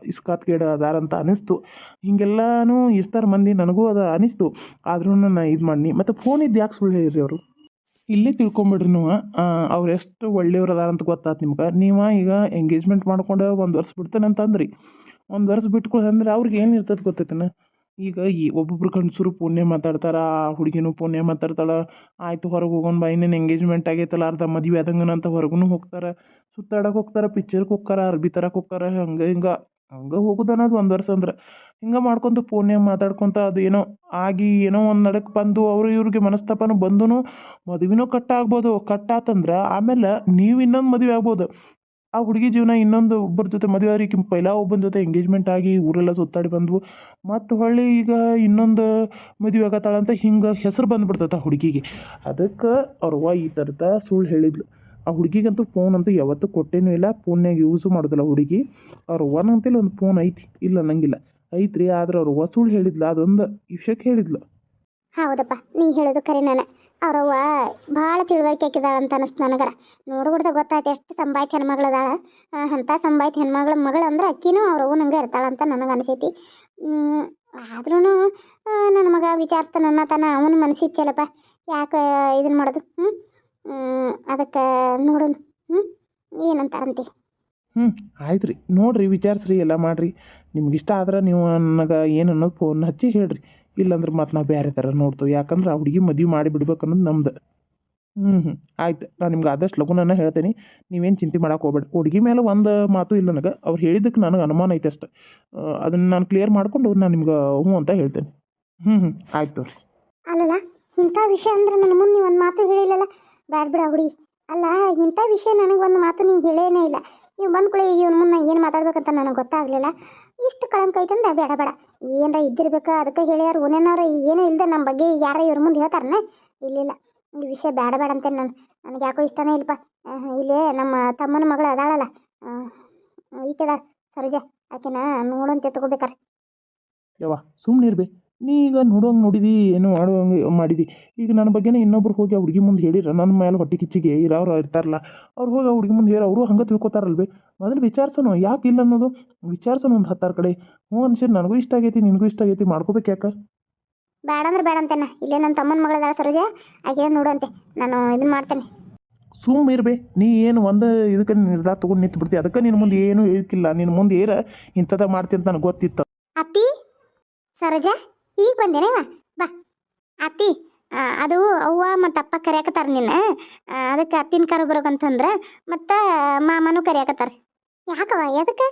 ಇಸ್ಕಾತ್ಗೇಡ ಅದಾರ ಅಂತ ಅನಿಸ್ತು. ಹಿಂಗೆಲ್ಲನೂ ಇರ್ತಾರೆ ಮಂದಿ ನನಗೂ ಅದು ಅನಿಸ್ತು. ಆದ್ರೂ ನಾನು ಇದು ಮಾಡ್ನಿ. ಮತ್ತು ಫೋನ್ ಇದ್ದು ಯಾಕೆ ಸುಳ್ಳು ಹೇಳಿರಿ ಅವರು? ಇಲ್ಲೇ ತಿಳ್ಕೊಂಬಿಡ್ರಿ ನೀವು. ಅವ್ರು ಎಷ್ಟು ಒಳ್ಳೆಯವ್ರು ಅದಾರ ಅಂತ ಗೊತ್ತಾತು ನಿಮ್ಗೆ. ನೀವು ಈಗ ಎಂಗೇಜ್ಮೆಂಟ್ ಮಾಡ್ಕೊಂಡು ಒಂದು ವರ್ಷ ಬಿಡ್ತೇನೆ ಅಂತಂದ್ರಿ ಒಂದು ವರ್ಷ ಬಿಟ್ಕೊಂಡು ಅಂದ್ರೆ ಅವ್ರಿಗೆ ಏನು ಇರ್ತದೆ ಗೊತ್ತೈತೇನ? ಈಗ ಈ ಒಬ್ಬೊಬ್ರು ಗಂಡಸರು ಪುಣ್ಯ ಮಾತಾಡ್ತಾರೆ, ಆ ಹುಡುಗಿನೂ ಪುಣ್ಯ ಮಾತಾಡ್ತಾಳೆ, ಆಯಿತು ಹೊರಗೆ ಹೋಗೋಣ ಬಾ, ಇನ್ನೇನು ಎಂಗೇಜ್ಮೆಂಟ್ ಆಗೈತಲ್ಲ, ಅರ್ಧ ಮದುವೆ ಆದಂಗನ ಅಂತ ಹೊರಗೂ ಹೋಗ್ತಾರೆ ಸುತ್ತಾಡಕ್ಕೆ ಹೋಗ್ತಾರೆ ಪಿಕ್ಚರ್ಗೆ ಹೋಗ್ತಾರೆ, ಅರ್ಬಿ ತರಕ್ಕೆ ಹೋಗ್ತಾರೆ, ಹಂಗೆ ಹಿಂಗೆ, ಹಂಗೆ ಹೋಗುದು ಅನ್ನೋದು ಒಂದು ವರ್ಷ ಅಂದ್ರೆ, ಹಿಂಗೆ ಮಾಡ್ಕೊತ ಫೋನ್ಯಾಗ ಮಾತಾಡ್ಕೊತ ಅದು ಏನೋ ಆಗಿ ಏನೋ ಒಂದು ನಡಕ್ಕೆ ಬಂದು ಅವರು ಇವ್ರಿಗೆ ಮನಸ್ತಾಪನೂ ಬಂದೂ ಮದುವೆನೂ ಕಟ್ ಆಗ್ಬೋದು ಕಟ್ ಆತಂದ್ರೆ ಆಮೇಲೆ ನೀವು ಇನ್ನೊಂದು ಮದುವೆ ಆಗ್ಬೋದು. ಆ ಹುಡುಗಿ ಜೀವನ ಇನ್ನೊಂದು ಒಬ್ಬರ ಜೊತೆ ಮದುವೆ ಆಗಿ ಪೈಲ ಒಬ್ಬನ ಜೊತೆ ಎಂಗೇಜ್ಮೆಂಟ್ ಆಗಿ ಊರೆಲ್ಲ ಸುತ್ತಾಡಿ ಬಂದ್ವು. ಮತ್ತು ಹೊಳ್ಳಿ ಈಗ ಇನ್ನೊಂದು ಮದುವೆ ಆಗತ್ತಾಳಂತ ಹಿಂಗೆ ಹೆಸರು ಬಂದ್ಬಿಡ್ತೈತೆ ಆ ಹುಡುಗಿಗೆ. ಅದಕ್ಕೆ ಅವ್ರವ್ವ ಈ ಥರದ ಸುಳ್ಳು ಹೇಳಿದ್ಲು. ಆ ಹುಡುಗಿಗಂತೂ ಫೋನ್ ಅಂತೂ ಯಾವತ್ತೂ ಕೊಟ್ಟೇನು ಇಲ್ಲ ಫೋನ್ಯಾಗ ಯೂಸು ಮಾಡೋದಿಲ್ಲ ಹುಡುಗಿ. ಅವ್ರವ್ವನ ಅಂತೇಳಿ ಒಂದು ಫೋನ್ ಐತಿ. ಇಲ್ಲ ಅನ್ನಂಗಿಲ್ಲ ಐತ್ರಿ, ಆದ್ರೆ ಅವ್ರವ್ವ ಸುಳ್ಳು ಹೇಳಿದ್ಲು, ಅದೊಂದು ವಿಷಯಕ್ಕೆ ಹೇಳಿದ್ಲು. ಹೌದಪ್ಪ, ನೀ ಹೇಳೋದು ಕರೆ ಅವ್ರವ್ವ ಭಾಳ ತಿಳುವಳಿಕೆ ಹಾಕಿದಾಳ ಅಂತ ಅನಿಸ್ತು ನನಗರ. ನೋಡ್ಬಿಡ್ದ ಗೊತ್ತಾಯ್ತು ಎಷ್ಟು ಸಂಬಾಯ್ತ ಹೆಣ್ಮಗಳದಾಳ ಅಂಥ ಸಂಬಾಯ್ತ ಹೆಣ್ಮಗಳ ಮಗಳು ಅಂದ್ರೆ ಅಕ್ಕಿನೂ ಅವ್ರವ್ವ ನಂಗೆ ಇರ್ತಾಳಂತ ನನಗೆ ಅನಿಸೈತಿ. ಆದ್ರೂ ನನ್ನ ಮಗ ವಿಚಾರಿಸ್ತಾನ ಅನ್ನತಾನ ಅವನ ಚಲಪ್ಪ ಯಾಕೆ ಇದನ್ನು ಮಾಡೋದು? ಹ್ಞೂ ಅದಕ್ಕೆ ನೋಡೋಣ. ಹ್ಞೂ ಏನಂತಾರಂತೆ? ಹ್ಞೂ ಆಯ್ತು ರೀ ನೋಡಿರಿ ವಿಚಾರಿಸ್ರಿ, ಎಲ್ಲ ಮಾಡಿರಿ. ನಿಮ್ಗೆ ಇಷ್ಟ ಆದ್ರೆ ನೀವು ನನಗೆ ಏನು ಅನ್ನೋದು ಫೋನ್ ಹಚ್ಚಿ ಹೇಳಿರಿ. ಇಲ್ಲಾಂದ್ರೆ ಮತ್ತೆ ನಾವು ಬೇರೆ ಥರ ನೋಡ್ತೇವೆ. ಯಾಕಂದ್ರೆ ಆ ಹುಡುಗಿ ಮದುವೆ ಮಾಡಿ ಬಿಡ್ಬೇಕು ಅನ್ನೋದು ನಮ್ದು. ಹ್ಞೂ ಹ್ಞೂ ಆಯ್ತು. ನಾನು ನಿಮ್ಗೆ ಆದಷ್ಟು ಲಘುನ ಹೇಳ್ತೀನಿ. ನೀವೇನು ಚಿಂತೆ ಮಾಡೋಕೆ ಹೋಗ್ಬೇಡ ಹುಡುಗಿ ಮೇಲೆ ಒಂದು ಮಾತು ಇಲ್ಲ ನನಗೆ. ಅವ್ರು ಹೇಳಿದ್ದಕ್ಕೆ ನನಗೆ ಅನುಮಾನ ಐತೆ ಅಷ್ಟೆ. ಅದನ್ನು ನಾನು ಕ್ಲಿಯರ್ ಮಾಡಿಕೊಂಡು ನಾನು ನಿಮ್ಗೆ ಹ್ಞೂ ಅಂತ ಹೇಳ್ತೇನೆ. ಹ್ಞೂ ಹ್ಞೂ ಆಯ್ತು ಅಲ್ಲಲ್ಲ, ಇಂಥ ವಿಷಯ ಅಂದ್ರೆ ನನ್ನ ಮುಂದೆ ಒಂದು ಮಾತು ಹೇಳಿಲ್ಲಲ್ಲ. ಬ್ಯಾಡ ಬಿಡ ಹುಡುಗಿ. ಅಲ್ಲ, ಇಂಥ ವಿಷಯ ನನಗೆ ಒಂದು ಮಾತು ನೀ ಹೇಳೇನೇ ಇಲ್ಲ. ನೀವು ಬಂದ್ಕೊಳ್ಳಿ ಇವನ ಮುನ್ನ ಏನು ಮಾತಾಡ್ಬೇಕಂತ ನನಗೆ ಗೊತ್ತಾಗಲಿಲ್ಲ. ಇಷ್ಟು ಕಳಂಕ ಐತಂದ್ರೆ ಬೇಡ ಬೇಡ. ಏನರ ಇದ್ದಿರ್ಬೇಕು ಅದಕ್ಕೆ ಹೇಳ್ಯಾರ ಓನೇನವ್ರ ಏನೂ ಇಲ್ಲದೆ ನಮ್ಮ ಬಗ್ಗೆ ಯಾರ ಇವ್ರ ಮುಂದೆ ಹೇಳ್ತಾರನ? ಇಲ್ಲಿಲ್ಲ ಈ ವಿಷಯ ಬೇಡ ಬೇಡ ಅಂತೇನೆ ನಾನು, ನನಗೆ ಯಾಕೋ ಇಷ್ಟನೇ ಇಲ್ಲಪ್ಪ ಇಲ್ಲೇ ನಮ್ಮ ತಮ್ಮನ ಮಗಳು ಅದಾಳಲ್ಲ. ಈಕೆದ ಸರೋಜ, ಆಕೆನ ನೋಡಂತೆ ತಗೋಬೇಕಾರೆ ಯವ್ವ ಸುಮ್ಮನೆ ನೀ ಈಗ ನೋಡೋಂಗೆ ನೋಡಿದಿ ಏನು ಮಾಡೋಂಗೆ ಮಾಡಿದಿ. ಈಗ ನನ್ನ ಬಗ್ಗೆನೇ ಇನ್ನೊಬ್ರು ಹೋಗಿ ಆ ಹುಡುಗಿ ಮುಂದೆ ಹೇಳಿರ ನನ್ನ ಮೇಲೆ ಹೊಟ್ಟೆ ಕಿಚ್ಚಿಗೆ ಇರೋರು ಇರ್ತಾರಲ್ಲ ಅವ್ರು ಹೋಗಿ ಆ ಹುಡುಗಿ ಮುಂದೆ ಹೇಳಿ ಅವರು ಹಂಗೆ ತಿಳ್ಕೊತಾರಲ್ವೇ? ಮೊದಲು ವಿಚಾರಿಸೋನು ಯಾಕೆ ಇಲ್ಲ ಅನ್ನೋದು? ವಿಚಾರಿಸೋನು ಒಂದು ಹತ್ತಾರು ಕಡೆ. ಹ್ಞೂ ಅನ್ಸಿರ್ ನನಗೂ ಇಷ್ಟ ಆಗೈತಿ ನಿನಗೂ ಇಷ್ಟ ಆಗೈತಿ ಮಾಡ್ಕೋಬೇಕು ಯಾಕೆ? ಬೇಡ ಅಂದ್ರೆ ಬೇಡ ಅಂತೇನ ಇಲ್ಲೇ ನನ್ನ ತಮ್ಮನ ಮಗಳದಾಳ ಸರೋಜ ಆಕೆ ನೋಡಂತೆ ನಾನು ಇದನ್ನ ಮಾಡ್ತೇನೆ. ಸುಮ್ಮ ಇರ್ಬೇ ನೀ ಏನು ಒಂದು ಇದಕ್ಕೆ ನಿರ್ಧಾರ ತೊಗೊಂಡು ನಿಂತು ಬಿಡ್ತಿ ಅದಕ್ಕೆ ನಿನ್ನ ಮುಂದೆ ಏನು ಹೇಳ್ತಿಲ್ಲ ನಿನ್ನ ಮುಂದೆ ಏರ ಇಂಥದ ಮಾಡ್ತಿ ಅಂತ ನನಗೆ ಗೊತ್ತಿತ್ತು. ಅಪ್ಪಿ ಸರೋಜ? ಈಗ ಬಂದೇನೇವ ಬಾ. ಅತ್ತಿ ಅದು ಅವ್ವ ಮತ್ತು ಅಪ್ಪ ಕರ್ಯಾಕತ್ತಾರ ನಿನ್ನ. ಅದಕ್ಕೆ ಅತ್ತಿನ ಕರು ಬರೋಕಂತಂದ್ರೆ ಮತ್ತು ಮಾಮನೂ ಕರ್ಯಾಕತ್ತಾರ. ಯಾಕವ ಎದಕ್ಕೆ?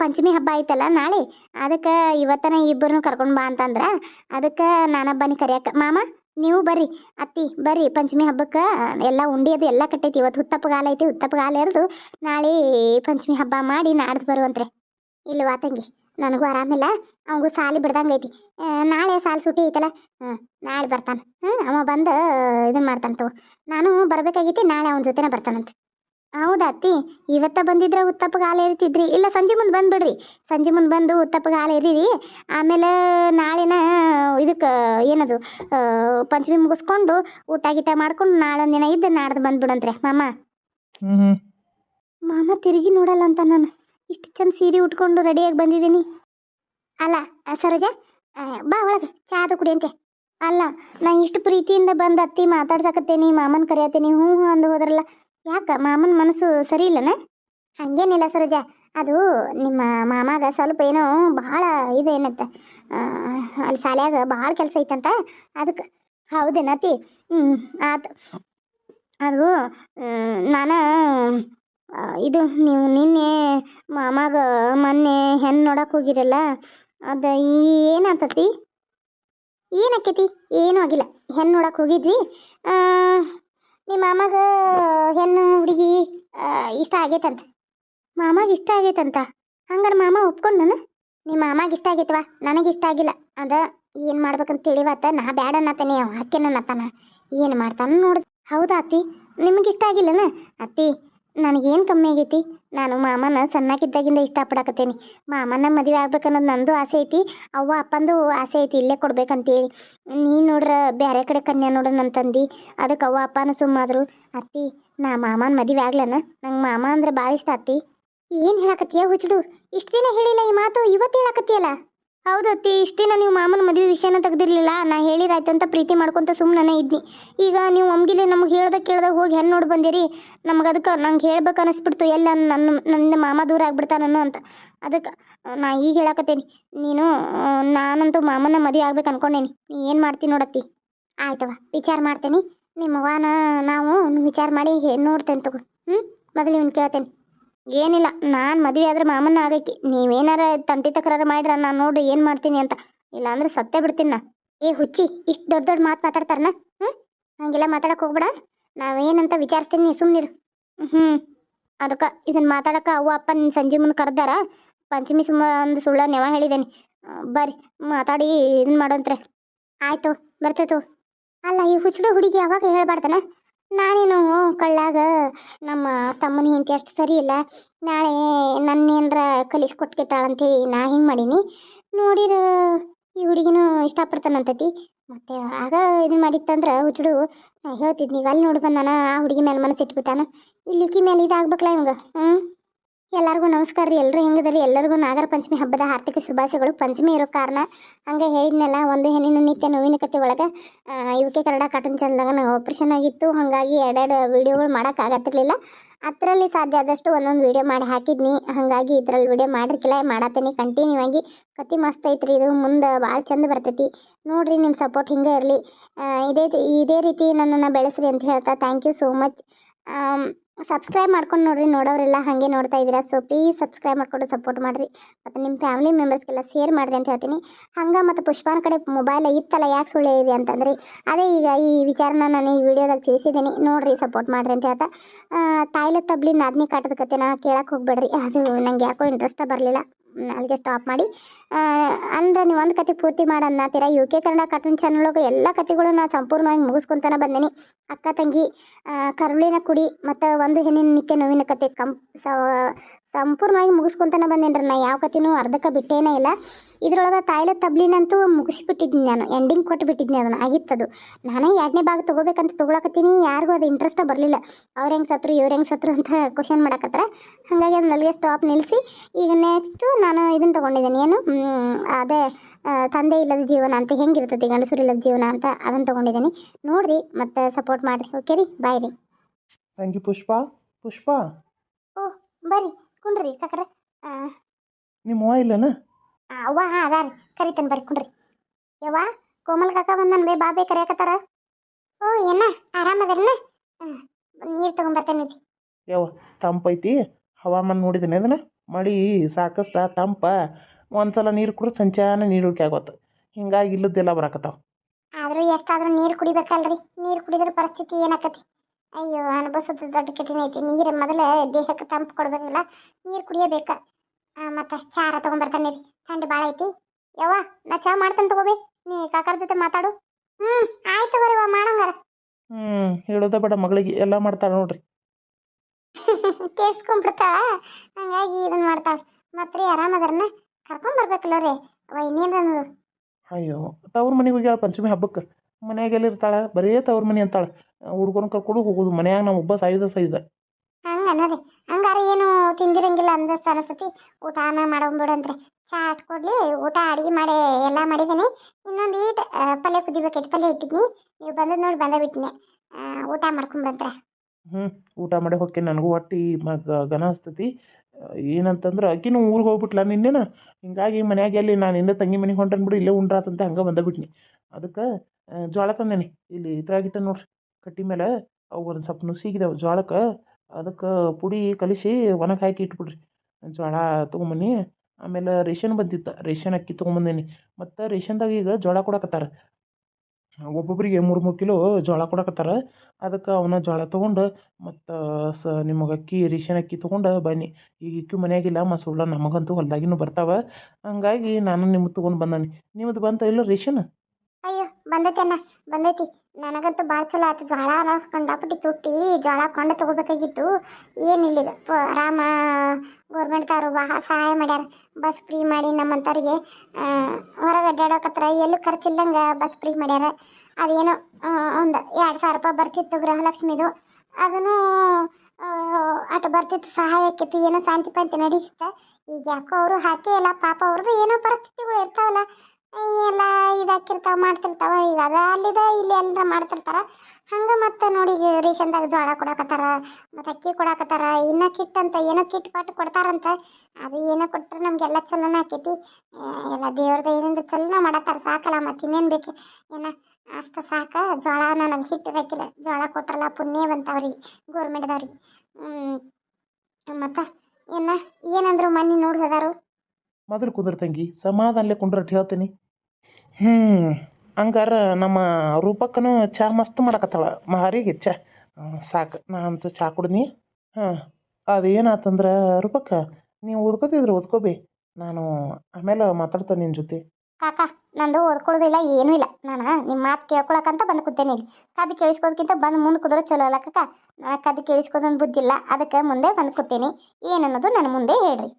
ಪಂಚಮಿ ಹಬ್ಬ ಐತಲ್ಲ ನಾಳೆ, ಅದಕ್ಕೆ ಇವತ್ತನ ಇಬ್ಬರನ್ನು ಕರ್ಕೊಂಡು ಬಾ ಅಂತಂದ್ರೆ ಅದಕ್ಕೆ ನಾನಬ್ಬನಿ ಕರ್ಯಾಕ. ಮಾಮ, ನೀವು ಬರ್ರಿ. ಅತ್ತಿ, ಬರ್ರಿ. ಪಂಚಮಿ ಹಬ್ಬಕ್ಕೆ ಎಲ್ಲ ಉಂಡಿ ಅದು ಎಲ್ಲ ಕಟ್ಟೈತಿ. ಇವತ್ತು ಹುತ್ತಪ್ಪಗಾಲ ಐತಿ ಹುತ್ತಪ್ಪಗಾಲ ಇರೋದು ನಾಳೆ ಪಂಚಮಿ ಹಬ್ಬ ಮಾಡಿ ನಾಡ್ದು ಬರುವಂತ್ರೆ. ಇಲ್ವಾ ತಂಗಿ? ನನಗೂ ಆರಾಮಿಲ್ಲ. ಅವಂಗೂ ಸಾಲಿ ಬಿಡ್ದಂಗೆ ಐತಿ. ನಾಳೆ ಸಾಲು ಸುಟಿ ಐತಲ್ಲ ಹಾಂ ನಾಳೆ ಬರ್ತಾನೆ. ಹಾಂ ಅವ ಬಂದು ಇದನ್ನು ಮಾಡ್ತಾನೆ ತಗೋ. ನಾನು ಬರಬೇಕಾಗೈತಿ ನಾಳೆ ಅವನ ಜೊತೆನೇ ಬರ್ತಾನಂತೆ. ಹೌದಾ ಅತ್ತಿ? ಇವತ್ತ ಬಂದಿದ್ರೆ ಉತ್ತಪ್ಪಗೆ ಹಾಲು ಏರಿತಿದ್ರಿ. ಇಲ್ಲ ಸಂಜೆ ಮುಂದೆ ಬಂದುಬಿಡ್ರಿ. ಸಂಜೆ ಮುಂದೆ ಬಂದು ಉತ್ತಪ್ಪಗೆ ಹಾಲು ಎರೀರಿ ಆಮೇಲೆ ನಾಳೆನ ಇದಕ್ಕೆ ಏನದು ಪಂಚಮಿ ಮುಗಿಸ್ಕೊಂಡು ಊಟ ಗೀಟ ಮಾಡ್ಕೊಂಡು ನಾಳೆ ದಿನ ಇದ್ದು ನಾಡ್ದು ಬಂದ್ಬಿಡಂತ್ರಿ. ಮಾಮ. ಮಾಮ ತಿರುಗಿ ನೋಡಲ್ಲ ಅಂತ ನಾನು. ಇಷ್ಟು ಚಂದ ಸೀರೆ ಉಟ್ಕೊಂಡು ರೆಡಿಯಾಗಿ ಬಂದಿದ್ದೀನಿ ಅಲ್ಲ, ಸರೋಜ ಬಾ ಒಳಗೆ, ಚಾದು ಕುಡಿಯಂತೆ. ಅಲ್ಲ, ನಾ ಇಷ್ಟು ಪ್ರೀತಿಯಿಂದ ಬಂದು ಅತ್ತಿ ಮಾತಾಡ್ಸಕತ್ತೇನಿ, ಮಾಮನ್ ಕರೆಯತ್ತೇನಿ ಹ್ಞೂ ಹ್ಞೂ ಅಂದು ಹೋದ್ರಲ್ಲ, ಯಾಕೆ, ಮಾಮನ ಮನಸ್ಸು ಸರಿ ಇಲ್ಲನ? ಹಾಗೇನಿಲ್ಲ ಸರೋಜ, ಅದು ನಿಮ್ಮ ಮಾಮಾಗ ಸ್ವಲ್ಪ ಏನೋ ಭಾಳ ಇದು ಅಲ್ಲಿ ಶಾಲ್ಯಾಗ ಭಾಳ ಕೆಲಸ ಐತಂತ, ಅದಕ್ಕೆ ಹೌದೇನತಿ ಹ್ಞೂ ಆತು, ಅದು ನಾನು ಇದು ನೀವು ನಿನ್ನೆ ಮಾಮಾಗ ಮೊನ್ನೆ ಹೆಣ್ಣು ನೋಡಕ್ಕೆ ಹೋಗಿರಲ್ಲ ಅದು ಏನಾಗ್ತತಿ ಏನಾಕೈತಿ ಏನೂ ಆಗಿಲ್ಲ. ಹೆಣ್ಣು ನೋಡಕ್ಕೆ ಹೋಗಿದ್ವಿ. ನಿಮ್ಮ ಮಾಮಾಗ ಹೆಣ್ಣು ಹುಡುಗಿ ಇಷ್ಟ ಆಗೈತಂತ. ಮಾಮಾಗ ಇಷ್ಟ ಆಗೈತಂತ. ಹಂಗಾರೆ ಮಾಮ ಒಪ್ಕೊಂಡನ ನಿಮ್ಮ ಮಾಮಾಗ ಇಷ್ಟ ಆಗೈತವ? ನನಗೆ ಇಷ್ಟ ಆಗಿಲ್ಲ. ಅದ ಏನು ಮಾಡ್ಬೇಕಂತ ತಿಳಿವತ್ತ? ನಾ ಬ್ಯಾಡ ಅನ್ನತಾನೆ ಅವ ಏನು ಮಾಡ್ತಾನ ನೋಡ್ದು ಹೌದಾ ಅತ್ತಿ? ನಿಮಗೆ ಇಷ್ಟ ಆಗಿಲ್ಲನ? ಅತ್ತಿ ನನಗೇನು ಕಮ್ಮಿ ಆಗೈತಿ? ನಾನು ಮಾಮನ ಸಣ್ಣಕಿದ್ದಾಗಿಂದ ಇಷ್ಟಪಡಕತ್ತೇನಿ. ಮಾಮನ ಮದುವೆ ಆಗ್ಬೇಕನ್ನೋದು ನಂದು ಆಸೆ ಐತಿ, ಅವ್ವ ಅಪ್ಪಂದು ಆಸೆ ಐತಿ, ಇಲ್ಲೇ ಕೊಡ್ಬೇಕಂತೇಳಿ. ನೀ ನೋಡ್ರ ಬೇರೆ ಕಡೆ ಕನ್ಯಾ ನೋಡು ನನ್ನ ತಂದು ಅದಕ್ಕೆ ಅವ್ವ ಅಪ್ಪನೂ ಸುಮ್ಮಾದ್ರು ಅತ್ತಿ, ನಾ ಮಾಮನ ಮದುವೆ ಆಗ್ಲನ? ನಂಗೆ ಮಾಮ ಅಂದ್ರೆ ಭಾಳ ಇಷ್ಟ ಅತ್ತಿ. ಏನು ಹೇಳಕತ್ತೀಯ ಹುಚ್ಚುಡು? ಇಷ್ಟು ದಿನ ಹೇಳಿಲ್ಲ ಈ ಮಾತು, ಇವತ್ತು ಹೇಳಕತ್ತೀಯಲ್ಲ? ಹೌದು ಅತ್ತಿ, ಇಷ್ಟು ನೀವು ಮಾಮನ ಮದುವೆ ವಿಷಯನ ತೆಗ್ದಿರ್ಲಿಲ್ಲ, ನಾ ಹೇಳಿರಾಯ್ತು ಅಂತ ಪ್ರೀತಿ ಮಾಡ್ಕೊಂತ ಸುಮ್ಮನೆ ಇದ್ನಿ. ಈಗ ನೀವು ಒಮ್ಗಿಲೆ ನಮ್ಗೆ ಹೇಳ್ದ ಕೇಳ್ದ ಹೋಗಿ ಹೆಣ್ಣು ನೋಡಿ ಬಂದಿರಿ, ನಮ್ಗೆ ಅದಕ್ಕೆ ನಂಗೆ ಹೇಳ್ಬೇಕು ಅನಿಸ್ಬಿಡ್ತು, ಎಲ್ಲ ನನ್ನ ನನ್ನ ಮಾಮ ದೂರ ಆಗ್ಬಿಡ್ತಾನನು ಅಂತ. ಅದಕ್ಕೆ ನಾ ಈಗ ಹೇಳಕತ್ತೇನಿ. ನೀನು, ನಾನಂತೂ ಮಾಮನ ಮದುವೆ ಆಗ್ಬೇಕು ಅನ್ಕೊಂಡೇನಿ. ನೀ ಏನು ಮಾಡ್ತೀನಿ ನೋಡತ್ತಿ ಆಯ್ತವ ವಿಚಾರ ಮಾಡ್ತೇನೆ. ನಿಮ್ಮ ಅವ್ವನ ನಾವು ವಿಚಾರ ಮಾಡಿ ನೋಡ್ತೇನೆ ತಗೋ. ಹ್ಞೂ ಮೊದಲು ಇವ್ನು ಕೇಳ್ತೇನೆ. ಏನಿಲ್ಲ, ನಾನು ಮದುವೆ ಆದ್ರೆ ಮಾಮನ ಆಗೈತಿ. ನೀವೇನಾರ ತಂಟಿ ತಕರಾರ ಮಾಡ್ರ ನಾನು ನೋಡು ಏನು ಮಾಡ್ತೀನಿ ಅಂತ. ಇಲ್ಲಾಂದ್ರೆ ಸತ್ತೇ ಬಿಡ್ತೀನಿ ನಾ. ಏ ಹುಚ್ಚಿ, ಇಷ್ಟು ದೊಡ್ಡ ದೊಡ್ಡ ಮಾತು ಮಾತಾಡ್ತಾರನ? ಹ್ಞೂ ಹಂಗೆಲ್ಲ ಮಾತಾಡಕ್ಕೆ ಹೋಗ್ಬೇಡ. ನಾವೇನಂತ ವಿಚಾರಿಸ್ತೀನಿ ಸುಮ್ಮನಿರು ಹ್ಞೂ ಅದಕ್ಕೆ ಇದನ್ನು ಮಾತಾಡಕ್ಕೆ ಅವ್ವ, ಅಪ್ಪ ನಿನ್ನ ಸಂಜೆ ಮುಂದೆ ಕರೆದಾರ. ಪಂಚಮಿ ಸುಮ್ಮ ಒಂದು ಸುಳ್ಳ ನೆವ ಹೇಳಿದ್ದೇನೆ ಬರ್ರಿ, ಮಾತಾಡಿ ಇದನ್ನ ಮಾಡೋಂತ್ರೆ ಆಯಿತು, ಬರ್ತೇತು. ಅಲ್ಲ, ಈ ಹುಚ್ಚುಡು ಹುಡುಗಿ ಯಾವಾಗ ಹೇಳ್ಬಾರ್ದನ? ನಾನೇನು ಕಳ್ಳಾಗ? ನಮ್ಮ ತಮ್ಮನ ಹಿಂತಿ ಅಷ್ಟು ಸರಿ ಇಲ್ಲ. ನಾಳೆ ನನ್ನೇನ್ರ ಕಲಿಸ್ಕೊಟ್ಕಿಟ್ಟಾಳಂತೇಳಿ ನಾ ಹಿಂಗೆ ಮಾಡೀನಿ? ನೋಡಿರ ಈ ಹುಡುಗಿನೂ ಇಷ್ಟಪಡ್ತಾನಂತತಿ. ಮತ್ತೆ ಆಗ ಇದು ಮಾಡಿತ್ತಂದ್ರೆ ಹುಚ್ಚುಡು ನಾ ಹೇಳ್ತಿದ್ನಿ ಅಲ್ಲಿ ನೋಡಿ ಬಂದಾನ, ಆ ಹುಡುಗಿ ಮೇಲೆ ಮನಸ್ಸು ಇಟ್ಬಿಟ್ಟಾನ ಇಲ್ಲಿ ಈಕಿ ಮೇಲೆ ಇದಾಗ್ಬೇಕಲ್ಲ ಇವಂಗ? ಹ್ಞೂ ಎಲ್ಲರಿಗೂ ನಮಸ್ಕಾರ ರೀ. ಎಲ್ಲರೂ ಹೆಂಗದರಿ ಎಲ್ಲರಿಗೂ ನಾಗರ ಪಂಚಮಿ ಹಬ್ಬದ ಆರ್ಥಿಕ ಶುಭಾಶಯಗಳು. ಪಂಚಮಿ ಇರೋ ಕಾರಣ ಹಂಗೆ ಹೇಳಿದ್ನಲ್ಲ, ಒಂದು ಹೆಣ್ಣಿನ ನಿತ್ಯ ನೋವಿನ ಕತೆ ಒಳಗೆ ಇವಕ್ಕೆ ಕನ್ನಡ ಕಾರ್ಟೂನ್ ಚಾನಲ್ದಾಗ ನಾವು ಆಪ್ರೇಷನ್ ಆಗಿತ್ತು. ಹಾಗಾಗಿ ಎರಡೆರಡು ವೀಡಿಯೋಗಳು ಮಾಡೋಕ್ಕಾಗತ್ತಿರಲಿಲ್ಲ ಅದರಲ್ಲಿ ಸಾಧ್ಯ ಆದಷ್ಟು ಒಂದೊಂದು ವೀಡಿಯೋ ಮಾಡಿ ಹಾಕಿದ್ನಿ. ಹಾಗಾಗಿ ಇದ್ರಲ್ಲಿ ವೀಡಿಯೋ ಮಾಡಿರ್ಕಿಲ್ಲ, ಮಾಡತ್ತೀನಿ ಕಂಟಿನ್ಯೂ ಆಗಿ. ಕತೆ ಮಸ್ತ್ ಐತ್ರಿ ಇದು. ಮುಂದೆ ಭಾಳ ಚಂದ ಬರ್ತೈತಿ. ನೋಡ್ರಿ ನಿಮ್ಮ ಸಪೋರ್ಟ್ ಹಿಂಗೆ ಇರಲಿ. ಇದೇ ಇದೇ ರೀತಿ ನನ್ನನ್ನು ಬೆಳೆಸ್ರಿ ಅಂತ ಹೇಳ್ತಾ thank you so much subscribe ಮಾಡ್ಕೊಂಡು ನೋಡ್ರಿ ನೋಡೋರೆಲ್ಲ ಹಾಗೆ ನೋಡ್ತಾ ಇದ್ದೀರಾ. ಸೊ ಪ್ಲೀಸ್ ಸಬ್ಸ್ಕ್ರೈಬ್ ಮಾಡ್ಕೊಂಡು ಸಪೋರ್ಟ್ ಮಾಡಿರಿ. ಮತ್ತು ನಿಮ್ಮ ಫ್ಯಾಮಿಲಿ ಮೆಂಬರ್ಸ್ಗೆಲ್ಲ ಶೇರ್ ಮಾಡಿರಿ ಅಂತ ಹೇಳ್ತೀನಿ. ಹಂಗೆ ಮತ್ತು ಪುಷ್ಪಾನ ಕಡೆ ಮೊಬೈಲ್ ಇತ್ತಲ್ಲ, ಯಾಕೆ ಸುಳ್ಳೇ ಇರಿ ಅಂತಂದ್ರಿ, ಅದೇ ಈಗ ಈ ವಿಚಾರನ ನಾನು ಈ ವಿಡಿಯೋದಾಗ ತಿಳಿಸಿದ್ದೀನಿ. ನೋಡಿರಿ ಸಪೋರ್ಟ್ ಮಾಡಿರಿ ಅಂತ ಹೇಳ್ತಾ. ತಾಯಿಲೆ ತಬ್ಲಿ ನಾದ್ನಿ ಕಾಟದ ಕತೆನ ಕೇಳಕ್ಕೆ ಹೋಗ್ಬೇಡ್ರಿ. ಅದು ನನಗೆ ಯಾಕೋ ಇಂಟ್ರೆಸ್ಟ ಬರಲಿಲ್ಲ. ಅಲ್ಲಿಗೆ ಸ್ಟಾಪ್ ಮಾಡಿ. ಅಂದ್ರೆ ನೀವು ಒಂದು ಕತೆ ಪೂರ್ತಿ ಮಾಡಿ ಅನ್ನತ್ತೀರ U K Kannada cartoon channel ಒಳಗೆ ಎಲ್ಲ ಕತೆಗಳು ನಾನು ಸಂಪೂರ್ಣವಾಗಿ ಮುಗಿಸ್ಕೊಂತಾನೆ ಬಂದೀನಿ. ಅಕ್ಕ, ತಂಗಿ ಕರುಳಿನ ಕುಡಿ ಮತ್ತು ಒಂದು ಹೆಣ್ಣಿನ ನಿತ್ಯ ನೋವಿನ ಕತೆ ಕಂಪ್ ಸಂಪೂರ್ಣವಾಗಿ ಮುಗಿಸ್ಕೊಂತಾನೆ ಬಂದೇನ್ರಿ ನಾ. ಯಾವ ಕತೆನೂ ಅರ್ಧಕ್ಕೆ ಬಿಟ್ಟೇನೇ ಇಲ್ಲ. ಇದ್ರೊಳಗೆ ತಾಯಿಲ ತಬ್ಲಿನಂತೂ ಮುಗಿಸ್ಬಿಟ್ಟಿದ್ದೀನಿ ನಾನು. ಎಂಡಿಂಗ್ ಕೊಟ್ಟು ಬಿಟ್ಟಿದ್ದೀನಿ ಅದನ್ನು. ಆಗಿತ್ತದು. ನಾನೇ ಎರಡನೇ ಭಾಗ ತೊಗೋಬೇಕಂತ ತೊಗೊಳಕತ್ತೀನಿ. ಯಾರಿಗೂ ಅದು ಇಂಟ್ರೆಸ್ಟ ಬರಲಿಲ್ಲ. ಅವ್ರು ಹೆಂಗೆ ಸತ್ರು ಇವ್ರು ಹೆಂಗೆ ಸತ್ರು ಅಂತ ಕ್ವಶನ್ ಮಾಡಕತ್ತಾರ ಹಾಗಾಗಿ ಅದು ನಲ್ಗೆ ಸ್ಟಾಪ್ ನಿಲ್ಲಿಸಿ ಈಗ ನೆಕ್ಸ್ಟು ನಾನು ಇದನ್ನು ತೊಗೊಂಡಿದ್ದೀನಿ. ಏನು? ಅದೇ ತಂದೆ ಇಲ್ಲದ ಜೀವನ ಅಂತ ಹೆಂಗಿರ್ತೈತಿ ಗಂಡಸರು ಇಲ್ಲದ ಜೀವನ ಅಂತ ಅದನ್ನು ತೊಗೊಂಡಿದ್ದೀನಿ. ನೋಡಿರಿ ಮತ್ತು ಸಪೋರ್ಟ್ ಮಾಡಿರಿ. ಓಕೆ ರೀ? ಬಾಯ್ ರೀ. ಥ್ಯಾಂಕ್ ಯು ಪುಷ್ಪ. ಪುಷ್ಪ. ಓ ಬರ್ರಿ. ಕುಂಡ್ರಿ ಸಕ್ಕರೆ ನಿಮ್ಮ ಇಲ್ಲನ? ಅವ್ವ ಹಾಂ ಅದಾರ ಕರಿತಾನೆ ಬರ್ಕೊಂಡ್ರಿ ಕುಂಡ್ರಿ. ಯವ್ವ ಕೋಮಲ್ ಕಾಕ ಬಂದನ್ ಬೇ ಬಾ ಬೇ ಕರಿಯಾಕತ್ತಾರ. ಓ ಏನ ಆರಾಮದರ್ನ ನೀರು ತೊಗೊಂಬರ್ತೇನೆ ರೀ ಯಾವ ತಂಪೈತಿ ಹವಾಮಾನ ನೋಡಿದನೆ ಅದನ್ನ. ಮಳಿ ಸಾಕಷ್ಟು ತಂಪ. ಒಂದ್ಸಲ ನೀರು ಕುಡಿದು ಸಂಚಾನ ನೀರು ಆಗೋತು. ಹಿಂಗಾಗಿ ಇಲ್ಲದ್ದೆಲ್ಲ ಬರಾಕತ್ತಾವ. ಆದ್ರೂ ಎಷ್ಟಾದ್ರೂ ನೀರು ಕುಡಿಬೇಕಲ್ರಿ. ನೀರು ಕುಡಿದ್ರ ಪರಿಸ್ಥಿತಿ ಏನಾಕತಿ ಅಯ್ಯೋ ಅನುಭವಿಸೋದು ದೊಡ್ಡ ಕಠಿಣ ಐತಿ. ನೀರು ಮೊದಲ ದೇಹಕ್ಕೆ ತಂಪು ಕೊಡ್ಬೇಕಲ್ಲ ನೀರು ಕುಡಿಯಬೇಕ. ಮತ್ತು ಚಾರ ತೊಗೊಂಬರ್ತಾನೆ ರೀ ಥಂಡಿ ಭಾಳ ಐತಿ. ಯವ್ವ ನಾ ಚಾ ಮಾಡ್ತೇನೆ ತಗೋಬಿ ನೀ ಕಾಕಾರ ಜೊತೆ ಮಾತಾಡು. ಹ್ಞೂ ಆಯ್ತು ಬರುವ ಮಾಡಂಗಾರ. ಹ್ಞೂ ಹೇಳೋದ ಬೇಡ ಮಗಳಿಗೆ ಎಲ್ಲ ಮಾಡ್ತಾಳೆ ನೋಡ್ರಿ. ಕೇಳಿಸ್ಕೊಂಡ್ಬಿಡ್ತಾಳ ಹಂಗಾಗಿ ಇದನ್ನ ಮಾಡ್ತಾಳ. ಮತ್ತೆ ರೀ ಆರಾಮದಾರನ ಕರ್ಕೊಂಡ್ ಬರ್ಬೇಕಲ್ಲ ರೀ ಅವ ಇನ್ನೇನ್ರ ಅಯ್ಯೋ ತವ್ರ ಮನೆಗೆ ಹೋಗ್ಯಾಳ ಪಂಚಮಿ ಹಬ್ಬಕ್ಕೆ ಮನ್ಯಾಗೆಲ್ಲ ಎಲ್ಲಿರ್ತಾಳೆ ಬರೀ ತವ್ರ ಮನೆ ಅಂತಾಳೆ. ಹುಡುಗರು ಕರ್ಕೊಂಡು ಹೋಗೋದು ಮನ್ಯಾಗ ನಾವು ಒಬ್ಬ ಸಾಯ್ದ ಸಾಯ್ದ. ಹಂಗನ ರೀ ಹಂಗಾರ ಏನು ತಿಂದಿರಂಗಿಲ್ಲ ಅಂದಸ್ತ ಊಟ ಅನ್ನ ಮಾಡೋಂಬಿಡಂದ್ರೆ ಚಾ ಕೊಡ್ಲಿ, ಊಟ ಅಡಿಗೆ ಮಾಡಿ ಎಲ್ಲ ಮಾಡಿದ್ದೀನಿ ಇನ್ನೊಂದು ಈಟ್ ಪಲ್ಯ ಕುದಿಬೇಕೈತಿ, ಪಲ್ಯ ಇಟ್ಟಿದ್ನಿ. ನೀವು ಬಂದದ್ ನೋಡಿ ಬಂದ ಬಿಟ್ಟಿನಿ ಊಟ ಮಾಡ್ಕೊಂಬಂತ್ರ ಹ್ಞೂ ಊಟ ಮಾಡಿ ಹೊಕ್ಕೆ ನನಗೂ ಹೊಟ್ಟಿ ಮಗ ಗನ ಹಸ್ತತಿ. ಏನಂತಂದ್ರೆ ಆಕಿನೂ ಊರಿಗೆ ಹೋಗ್ಬಿಟ್ಲ ನಿನ್ನೆನ? ಹಿಂಗಾಗಿ ಮನ್ಯಾಗ ಎಲ್ಲಿ ನಾನು ಇನ್ನೂ ತಂಗಿ ಮನೆಗೆ ಹೊಂಟನ್ ಬಿಡು, ಇಲ್ಲೇ ಉಂಡ್ರಾತಂತೆ ಹಂಗೆ ಬಂದ ಬಿಟ್ನಿ. ಅದಕ್ಕೆ ಜೋಳ ತಂದೇನಿ. ಇಲ್ಲಿ ಇದ್ರಾಗಿಟ್ಟ ನೋಡ್ರಿ. ಕಟ್ಟಿ ಮೇಲೆ ಅವು ಒಂದು ಸ್ವಲ್ಪ ನುಸಿಗಿದಾವೆ ಜೋಳಕ್ಕೆ ಅದಕ್ಕೆ ಪುಡಿ ಕಲಿಸಿ ಒಣಗಿ ಹಾಕಿ ಇಟ್ಬಿಡ್ರಿ. ಜೋಳ ತೊಗೊಂಬನ್ನಿ. ಆಮೇಲೆ ರೇಷನ್ ಬಂದಿತ್ತು. ರೇಷನ್ ಅಕ್ಕಿ ತೊಗೊಂಬಂದೇನಿ. ಮತ್ತು ರೇಷನ್ದಾಗ ಈಗ ಜೋಳ ಕೊಡಕತ್ತಾರ. ಒಬ್ಬೊಬ್ಬರಿಗೆ ಮೂರು ಮೂರು ಕಿಲೋ ಜೋಳ ಕೊಡಕತ್ತಾರ. ಅದಕ್ಕೆ ಅವನ್ನ ಜೋಳ ತೊಗೊಂಡು ಮತ್ತು ಸ ನಿಮಗೆ ಅಕ್ಕಿ, ರೇಷನ್ ಅಕ್ಕಿ ತೊಗೊಂಡು ಬನ್ನಿ. ಈಗ ಇಕ್ಕಿ ಮನೆಯಾಗಿಲ್ಲ ಮಸೂಳ ನಮಗಂತೂ ಹೊಲ್ದಾಗಿನೂ ಬರ್ತಾವೆ. ಹಂಗಾಗಿ ನಾನು ನಿಮ್ಮ ತೊಗೊಂಡು ಬಂದಾನಿ. ನಿಮ್ಮದು ಬಂತ ಇಲ್ಲ ರೇಷನ್? ಅಯ್ಯೋ ಬಂದೈತಿ ಅಣ್ಣ, ಬಂದೈತಿ. ನನಗಂತೂ ಭಾಳ ಚಲೋ ಆಯ್ತು. ಜೋಳ ಕಂಡಾಪಟ್ಟಿ ತುಟ್ಟಿ ಜೋಳ ಕೊಂಡ ತಗೋಬೇಕಾಗಿತ್ತು. ಏನಿಲ್ಲ ರಾಮ ಗೌರ್ಮೆಂಟ್ದವರು ಬಹಳ ಸಹಾಯ ಮಾಡ್ಯಾರ. ಬಸ್ ಫ್ರೀ ಮಾಡಿ ನಮ್ಮಂಥವ್ರಿಗೆ ಹೊರಗೆ ಅಡ್ಡಾಡೋಕತ್ರ ಎಲ್ಲೂ ಖರ್ಚಿಲ್ದಂಗೆ ಬಸ್ ಫ್ರೀ ಮಾಡ್ಯಾರ. ಅದೇನೋ ಒಂದು ಎರಡು ಸಾವಿರ ರೂಪಾಯಿ ಬರ್ತಿತ್ತು ಗೃಹಲಕ್ಷ್ಮಿದು. ಅದನ್ನು ಅಟ್ ಬರ್ತಿತ್ತು ಸಹಾಯ ಆಕಿತ್ತು ಏನೋ ಶಾಂತಿ ಪಂತಿ ನಡೀತಿತ್ತ. ಈಗ ಯಾಕೋ ಅವರು ಹಾಕೇ ಇಲ್ಲ. ಪಾಪ ಅವ್ರದ್ದು ಏನೋ ಪರಿಸ್ಥಿತಿಗಳು ಇರ್ತಾವಲ್ಲ. ಎಲ್ಲ ಇದಾಕಿರ್ತಾವ, ಮಾಡ್ತಿರ್ತಾವ, ಈಗ ಅದ ಅಲ್ಲಿದ ಇಲ್ಲಿ ಎಲ್ಲರ ಮಾಡ್ತಿರ್ತಾರ. ಹಂಗೆ ಮತ್ತೆ ನೋಡಿ ಈಗ ರೇಷನ್ದಾಗ ಜೋಳ ಕೊಡಕತ್ತಾರ, ಮತ್ತು ಅಕ್ಕಿ ಕೊಡಕತ್ತಾರ, ಇನ್ನ ಕಿಟ್ ಅಂತ ಏನೋ ಕಿಟ್ ಪಾಟ್ ಕೊಡ್ತಾರಂತ. ಅದು ಏನೋ ಕೊಟ್ಟರೆ ನಮಗೆಲ್ಲ ಚಲೋನ ಆಕೈತಿ. ಎಲ್ಲ ದೇವ್ರ ದಯದಿಂದ ಚಲನ ಮಾಡತ್ತಾರ, ಸಾಕಲ್ಲ, ಮತ್ತು ಇನ್ನೇನು ಬೇಕು? ಏನ, ಅಷ್ಟು ಸಾಕ ಜೋಳ ನನಗೆ ಹಿಟ್ಟು ಬೇಕಿಲ್ಲ. ಜೋಳ ಕೊಟ್ಟರಲ್ಲ ಪುಣ್ಯ ಬಂತವ್ರಿಗೆ ಗೌರ್ಮೆಂಟ್ದವ್ರಿಗೆ ಮತ್ತು ಏನ, ಏನಂದ್ರು ಮನೆ ನೋಡಿ ಹೋದಾರು? ಮೊದಲು ಕುಂದ್ರ ತಂಗಿ, ಸಮಾಧಾನಲೆ ಕುಂಡ್ರಟ್ ಹೇಳ್ತೀನಿ. ಹ್ಞೂ ಹಂಗಾರ ನಮ್ಮ ರೂಪಕ್ಕನು ಚಾ ಮಸ್ತ್ ಮಾಡಕತ್ತಾಳ. ಮಾರಿಗೆ ಚಾ. ಸಾಕು. ನಾ ಅಂತೂ ಚಾ ಕುಡ್ನಿ ಹಾಂ ಅದೇನಾತಂದ್ರೆ ರೂಪಕ್ಕ ನೀವು ಓದ್ಕೋತಿದ್ರೆ ಓದ್ಕೋಬಿ. ನಾನು ಆಮೇಲೆ ಮಾತಾಡ್ತೇನೆ ನಿನ್ನ ಜೊತೆ. ಕಾಕ ನಂದು ಓದ್ಕೊಳ್ಳೋದಿಲ್ಲ ಏನೂ ಇಲ್ಲ. ನಾನು ನಿಮ್ಮ ಮಾತು ಕೇಳ್ಕೊಳಕಂತ ಬಂದು ಕೂತೇನೆ ಇಲ್ಲಿ. ಕದ್ದು ಕೇಳಿಸ್ಕೋದಕ್ಕಿಂತ ಬಂದು ಮುಂದೆ ಕುದ್ರೆ ಚಲೋ ಅಲ್ಲ ಕಾಕ. ನಾನು ಕದ್ದು ಕೇಳಿಸ್ಕೋದೊಂದು ಬುದ್ಧಿ ಇಲ್ಲ. ಅದಕ್ಕೆ ಮುಂದೆ ಬಂದು ಕೂತೇನೆ. ಏನನ್ನೋದು ನನ್ನ ಮುಂದೆ ಹೇಳ್ರಿ.